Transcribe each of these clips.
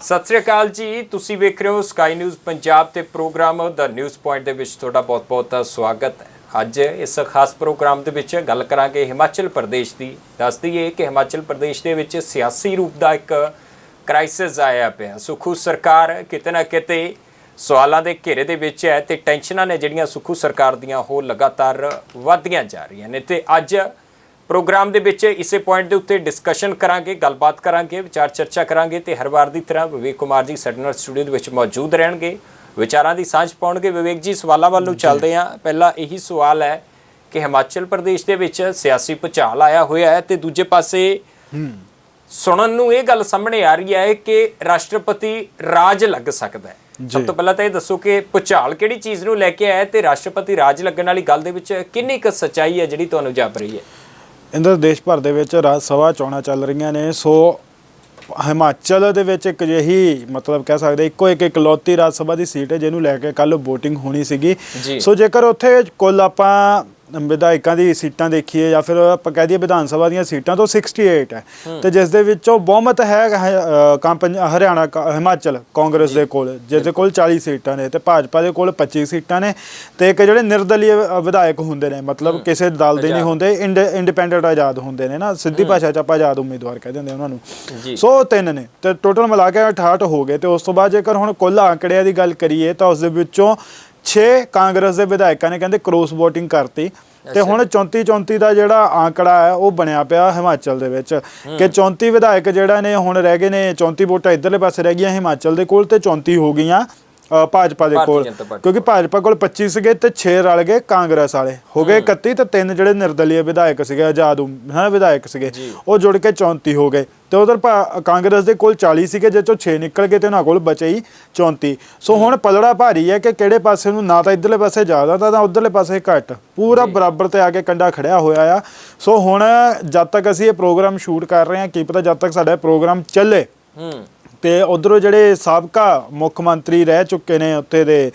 ਸਤਿ ਸ੍ਰੀ ਅਕਾਲ ਜੀ, ਤੁਸੀਂ ਵੇਖ ਰਹੇ ਹੋ ਸਕਾਈ ਨਿਊਜ਼ ਪੰਜਾਬ ਤੇ ਪ੍ਰੋਗਰਾਮ ਦਾ ਨਿਊਜ਼ ਪੁਆਇੰਟ ਦੇ ਵਿੱਚ ਤੁਹਾਡਾ ਬਹੁਤ-ਬਹੁਤ ਸਵਾਗਤ ਹੈ। ਅੱਜ ਇਸ ਖਾਸ ਪ੍ਰੋਗਰਾਮ ਦੇ ਵਿੱਚ ਗੱਲ ਕਰਾਂਗੇ ਹਿਮਾਚਲ ਪ੍ਰਦੇਸ਼ ਦੀ। ਦੱਸ ਦਈਏ ਕਿ ਹਿਮਾਚਲ ਪ੍ਰਦੇਸ਼ ਦੇ ਵਿੱਚ ਸਿਆਸੀ ਰੂਪ ਦਾ ਇੱਕ ਕ੍ਰਾਈਸਿਸ ਆਇਆ ਪਿਆ। ਸੁਖੂ ਸਰਕਾਰ ਕਿਤੇ ਨਾ ਕਿਤੇ ਸਵਾਲਾਂ ਦੇ ਘੇਰੇ ਦੇ ਵਿੱਚ ਹੈ ਤੇ ਟੈਨਸ਼ਨਾਂ ਨੇ ਜਿਹੜੀਆਂ ਸੁਖੂ ਸਰਕਾਰ ਦੀਆਂ ਉਹ ਲਗਾਤਾਰ ਵਧਦੀਆਂ ਜਾ ਰਹੀਆਂ ਨੇ ਤੇ ਅੱਜ ਪ੍ਰੋਗਰਾਮ ਦੇ ਵਿੱਚ ਇਸੇ ਪੁਆਇੰਟ ਦੇ ਉੱਤੇ ਡਿਸਕਸ਼ਨ ਕਰਾਂਗੇ ਗੱਲਬਾਤ ਕਰਾਂਗੇ ਵਿਚਾਰ ਚਰਚਾ ਕਰਾਂਗੇ ਤੇ ਹਰ ਵਾਰ ਦੀ ਤਰ੍ਹਾਂ ਵਿਵੇਕ ਕੁਮਾਰ ਜੀ ਸਾਡੇ ਨਾਲ ਸਟੂਡੀਓ ਦੇ ਵਿੱਚ ਮੌਜੂਦ ਰਹਿਣਗੇ। ਵਿਚਾਰਾਂ ਦੀ ਸਾਂਝ ਪਾਉਣਗੇ। ਵਿਵੇਕ ਜੀ ਸਵਾਲਾਂ ਵੱਲ ਨੂੰ ਚੱਲਦੇ ਹਾਂ। ਪਹਿਲਾ ਇਹੀ ਸਵਾਲ ਹੈ ਕਿ ਹਿਮਾਚਲ ਪ੍ਰਦੇਸ਼ ਦੇ ਵਿੱਚ ਸਿਆਸੀ ਭੁਚਾਲ ਆਇਆ ਹੋਇਆ ਹੈ ਤੇ ਦੂਜੇ ਪਾਸੇ ਸੁਣਨ ਨੂੰ ਇਹ ਗੱਲ ਸਾਹਮਣੇ ਆ ਰਹੀ ਹੈ ਕਿ ਰਾਸ਼ਟਰਪਤੀ ਰਾਜ ਲੱਗ ਸਕਦਾ ਹੈ। ਸਭ ਤੋਂ ਪਹਿਲਾਂ ਤਾਂ ਇਹ ਦੱਸੋ ਕਿ ਭੁਚਾਲ ਕਿਹੜੀ ਚੀਜ਼ ਨੂੰ ਲੈ ਕੇ ਆਇਆ ਤੇ ਰਾਸ਼ਟਰਪਤੀ ਰਾਜ ਲੱਗਣ ਵਾਲੀ ਗੱਲ ਦੇ ਵਿੱਚ ਕਿੰਨੀ ਕੁ ਸੱਚਾਈ ਹੈ ਜਿਹੜੀ ਤੁਹਾਨੂੰ ਜਾਪ ਰਹੀ ਹੈ? ਇੰਦਰ ਦੇਸ਼ ਭਰ ਦੇ ਵਿੱਚ ਰਾਜ ਸਭਾ ਚੋਣਾਂ ਚੱਲ ਰਹੀਆਂ ਨੇ ਸੋ ਹਿਮਾਚਲ ਦੇ ਵਿੱਚ ਇੱਕ ਜਿਹੀ ਮਤਲਬ ਕਹਿ ਸਕਦੇ ਇੱਕੋ ਇੱਕ ਇਕਲੌਤੀ ਰਾਜ ਸਭਾ ਦੀ ਸੀਟ ਹੈ ਜਿਹਨੂੰ ਲੈ ਕੇ ਕੱਲ VOTING ਹੋਣੀ ਸੀਗੀ। ਸੋ ਜੇਕਰ ਉੱਥੇ ਕੁੱਲ ਆਪਾਂ ਵਿਧਾਇਕਾਂ ਦੀ ਸੀਟਾਂ ਦੇਖੀਏ ਜਾਂ ਫਿਰ ਆਪਾਂ ਕਹਿ ਦਈਏ ਵਿਧਾਨ ਸਭਾ ਦੀਆਂ ਸੀਟਾਂ ਤੋਂ 68 ਹੈ। ਤੇ ਜਿਸ ਦੇ ਵਿੱਚੋਂ ਬਹੁਮਤ ਹੈ ਅਹ, ਕਾਂ- ਪੰਜ- ਹਰਿਆਣਾ ਕਾ- ਹਿਮਾਚਲ ਕਾਂਗਰਸ ਦੇ ਕੋਲ ਜਿਸ ਦੇ ਕੋਲ 40 ਸੀਟਾਂ ਨੇ ਤੇ ਭਾਜਪਾ ਦੇ ਕੋਲ 25 ਸੀਟਾਂ ਨੇ ਤੇ ਇੱਕ ਜਿਹੜੇ ਨਿਰਦਲੀ ਅਹ, ਵਿਧਾਇਕ ਹੁੰਦੇ ਨੇ ਮਤਲਬ ਕਿਸੇ ਦਲ ਦੇ ਨਹੀਂ ਹੁੰਦੇ ਇੰਡੀਪੈਂਡੈਂਟ ਆਜ਼ਾਦ ਹੁੰਦੇ ਨੇ ਨਾ ਸਿੱਧੀ ਭਾਸ਼ਾ ਚ ਆਪਾਂ ਆਜ਼ਾਦ ਉਮੀਦਵਾਰ ਕਹਿ ਦਿੰਦੇ ਉਹਨਾਂ ਨੂੰ। ਜੀ। ਸੋ ਤਿੰਨ ਨੇ ਤੇ ਟੋਟਲ ਮਿਲਾ ਕੇ 68 ਹੋ ਗਏ ਤੇ ਉਸ ਤੋਂ ਬਾਅਦ ਜੇਕਰ ਹੁਣ ਕੁੱਲ ਆંકੜਿਆਂ ਦੀ ਗੱਲ ਕਰੀਏ ਤਾਂ ਉਸ ਦੇ ਵਿੱਚੋਂ 6 ਕਾਂਗਰਸ ਦੇ ਵਿਧਾਇਕਾਂ ਨੇ ਕਹਿੰਦੇ ਕ੍ਰੋਸ VOTING ਕਰਤੀ। ਤੇ ਹੁਣ 34 34 ਦਾ ਜਿਹੜਾ ਆંકੜਾ ਹੈ ਉਹ ਬਣਿਆ ਪਿਆ ਹਿਮਾਚਲ ਦੇ ਵਿੱਚ। ਕਿ 34 ਵਿਧਾਇਕ ਜਿਹੜਾ ਨੇ ਹੁਣ ਰਹਿ ਗਏ ਨੇ 34 ਵੋਟਾਂ ਇਧਰਲੇ ਪਾਸੇ ਰਹਿ ਗਈਆਂ ਹਿਮਾਚਲ ਦੇ ਕੋਲ ਤੇ 34 ਹੋ ਗਈਆਂ। ਅ, ਭਾਜਪਾ ਦੇ ਭਾਰਤੀ ਕੋਲ। ਜਨਤਾ ਪਾਰਟੀ। ਕਿਉਂਕਿ ਭਾਜਪਾ ਕੋਲ 25 ਸੀਗੇ ਤੇ 6 ਰਲ ਗਏ ਕਾਂਗਰਸ ਵਾਲੇ। ਹੋ ਗਏ 31 ਤੇ ਤਿੰਨ ਜਿਹੜੇ ਨਿਰਦਲੀय ਵਿਧਾਇਕ ਸੀਗੇ ਆਜ਼ਾਦ ਉਮ- ਵਿਧਾਇਕ ਸੀਗੇ। ਉਹ ਜੁੜ ਕੇ 34 ਹੋ ਗਏ। ਤੇ ਉਧਰ ਕਾਂਗਰਸ ਦੇ ਕੋਲ 40 ਸੀਗੇ ਜਿਸ ਚੋਂ 6 ਨਿਕਲ ਗਏ ਤੇ ਉਹਨਾਂ ਕੋਲ ਬਚੇ ਹੀ 34 ਸੋ ਹੁਣ ਪਲੜਾ ਭਾਰੀ ਹੈ ਕਿ ਕਿਹੜੇ ਪਾਸੇ ਨੂੰ ਨਾ ਤਾਂ ਇਧਰਲੇ ਪਾਸੇ ਜ਼ਿਆਦਾ ਤਾਂ ਨਾ ਉਧਰਲੇ ਪਾਸੇ ਘੱਟ। ਪੂਰਾ ਬਰਾਬਰ ਤੇ ਆ ਕੇ ਕੰਡਾ ਖੜਿਆ ਹੋਇਆ ਆ। ਸੋ ਹੁਣ ਜਦ ਤੱਕ ਅਸੀਂ ਇਹ ਪ੍ਰੋਗਰਾਮ ਸ਼ੂਟ ਕਰ ਰਹੇ ਹਾਂ ਕੀ ਪਤਾ ਜਦ ਤੱਕ ਸਾਡਾ ਇਹ ਪ੍ਰੋਗਰਾਮ ਚੱਲੇ। ਹੂੰ। ਤੇ ਉਧਰੋਂ ਜਿਹੜੇ ਸਾਬਕਾ ਮੁੱਖ ਮੰਤਰੀ ਰਹਿ ਚੁੱਕੇ ਨੇ ਉੱਥੇ ਦੇ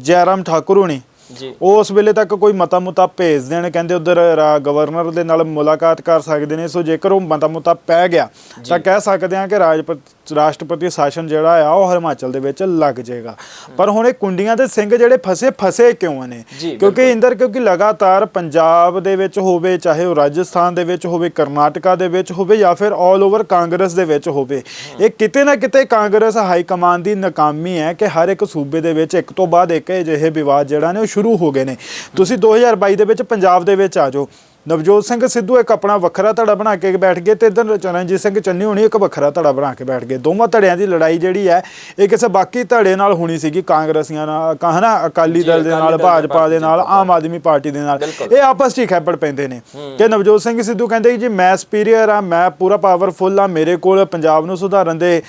ਜੈਰਾਮ ਠਾਕੁਰ ਹੋਣੀ ਜੀ। ਉਸ ਵੇਲੇ ਤੱਕ ਕੋਈ ਮਤਾ ਮੁਤਾ ਭੇਜ ਦੇਣ ਕਹਿੰਦੇ ਉਧਰ ਗਵਰਨਰ ਦੇ ਨਾਲ ਮੁਲਾਕਾਤ ਕਰ ਸਕਦੇ ਨੇ ਸੋ ਜੇਕਰ ਉਹ ਮਤਾ ਮੁਤਾ ਪੈ ਗਿਆ ਤਾਂ ਕਹਿ ਸਕਦੇ ਹਾਂ ਕਿ ਰਾਜਪਤ ਰਾਸ਼ਟਰਪਤੀ ਸ਼ਾਸਨ ਜਿਹੜਾ ਆ ਉਹ ਹਿਮਾਚਲ ਦੇ ਵਿੱਚ ਲੱਗ ਜਾਏਗਾ। ਪਰ ਹੁਣ ਇਹ ਕੁੰਡੀਆਂ ਦੇ ਸਿੰਘ ਜਿਹੜੇ ਫਸੇ ਫਸੇ ਕਿਉਂ ਨੇ? ਕਿਉਂਕਿ ਇੰਦਰ ਕਿਉਂਕਿ ਲਗਾਤਾਰ ਪੰਜਾਬ ਦੇ ਵਿੱਚ ਹੋਵੇ ਚਾਹੇ ਉਹ ਰਾਜਸਥਾਨ ਦੇ ਵਿੱਚ ਹੋਵੇ ਕਰਨਾਟਕਾ ਦੇ ਵਿੱਚ ਹੋਵੇ ਜਾਂ ਫਿਰ 올 ਓਵਰ ਕਾਂਗਰਸ ਦੇ ਵਿੱਚ ਹੋਵੇ ਇਹ ਕਿਤੇ ਨਾ ਕਿਤੇ ਕਾਂਗਰਸ ਹਾਈ ਕਮਾਂਡ ਦੀ ਨਾਕਾਮੀ ਹੈ ਕਿ ਹਰ ਇੱਕ ਸੂਬੇ ਦੇ ਵਿੱਚ ਇੱਕ ਤੋਂ ਬਾਅਦ ਇੱਕ ਅਜਿਹੇ ਵਿਵਾਦ ਜਿਹੜਾ ਨੇ ਉਹ ਸ਼ੁਰੂ ਹੋ ਗਏ ਨੇ। ਤੁਸੀਂ 2022 ਦੇ ਵਿੱਚ ਪੰਜਾਬ ਦੇ ਵਿੱਚ ਆ ਜਾਓ। ਨਵਜੋਤ ਸਿੰਘ ਸਿੱਧੂ ਇੱਕ ਆਪਣਾ ਵੱਖਰਾ ਧੜਾ ਬਣਾ ਕੇ ਬੈਠ ਗਏ ਤੇ ਇਧਰ ਚਰਨਜੀਤ ਸਿੰਘ ਚੰਨੀ ਹੋਣੀ ਇੱਕ ਵੱਖਰਾ ਧੜਾ ਬਣਾ ਕੇ ਬੈਠ ਗਏ। ਦੋਵਾਂ ਧੜਿਆਂ ਦੀ ਲੜਾਈ ਜਿਹੜੀ ਹੈ ਇਹ ਕਿਸੇ ਬਾਕੀ ਧੜੇ ਨਾਲ ਹੋਣੀ ਸੀਗੀ ਕਾਂਗਰਸੀਆਂ ਨਾਲ ਕਹਣਾ ਅਕਾਲੀ ਦਲ ਦੇ ਨਾਲ ਭਾਜਪਾ ਦੇ ਨਾਲ ਆਮ ਆਦਮੀ ਪਾਰਟੀ ਦੇ ਨਾਲ। ਇਹ ਆਪਸ 'ਚ ਹੀ ਖੈਪੜ ਪੈਂਦੇ ਨੇ ਕਿ ਨਵਜੋਤ ਸਿੰਘ ਸਿੱਧੂ ਕਹਿੰਦੇ ਜੀ ਮੈਂ ਸੁਪੀਰੀਅਰ ਆ ਮੈਂ ਪੂਰਾ ਪਾਵਰਫੁੱਲ ਆ ਮੇਰੇ ਕੋਲ ਪੰਜਾਬ ਨੂੰ ਸੁਧਾਰਨ ਦੇ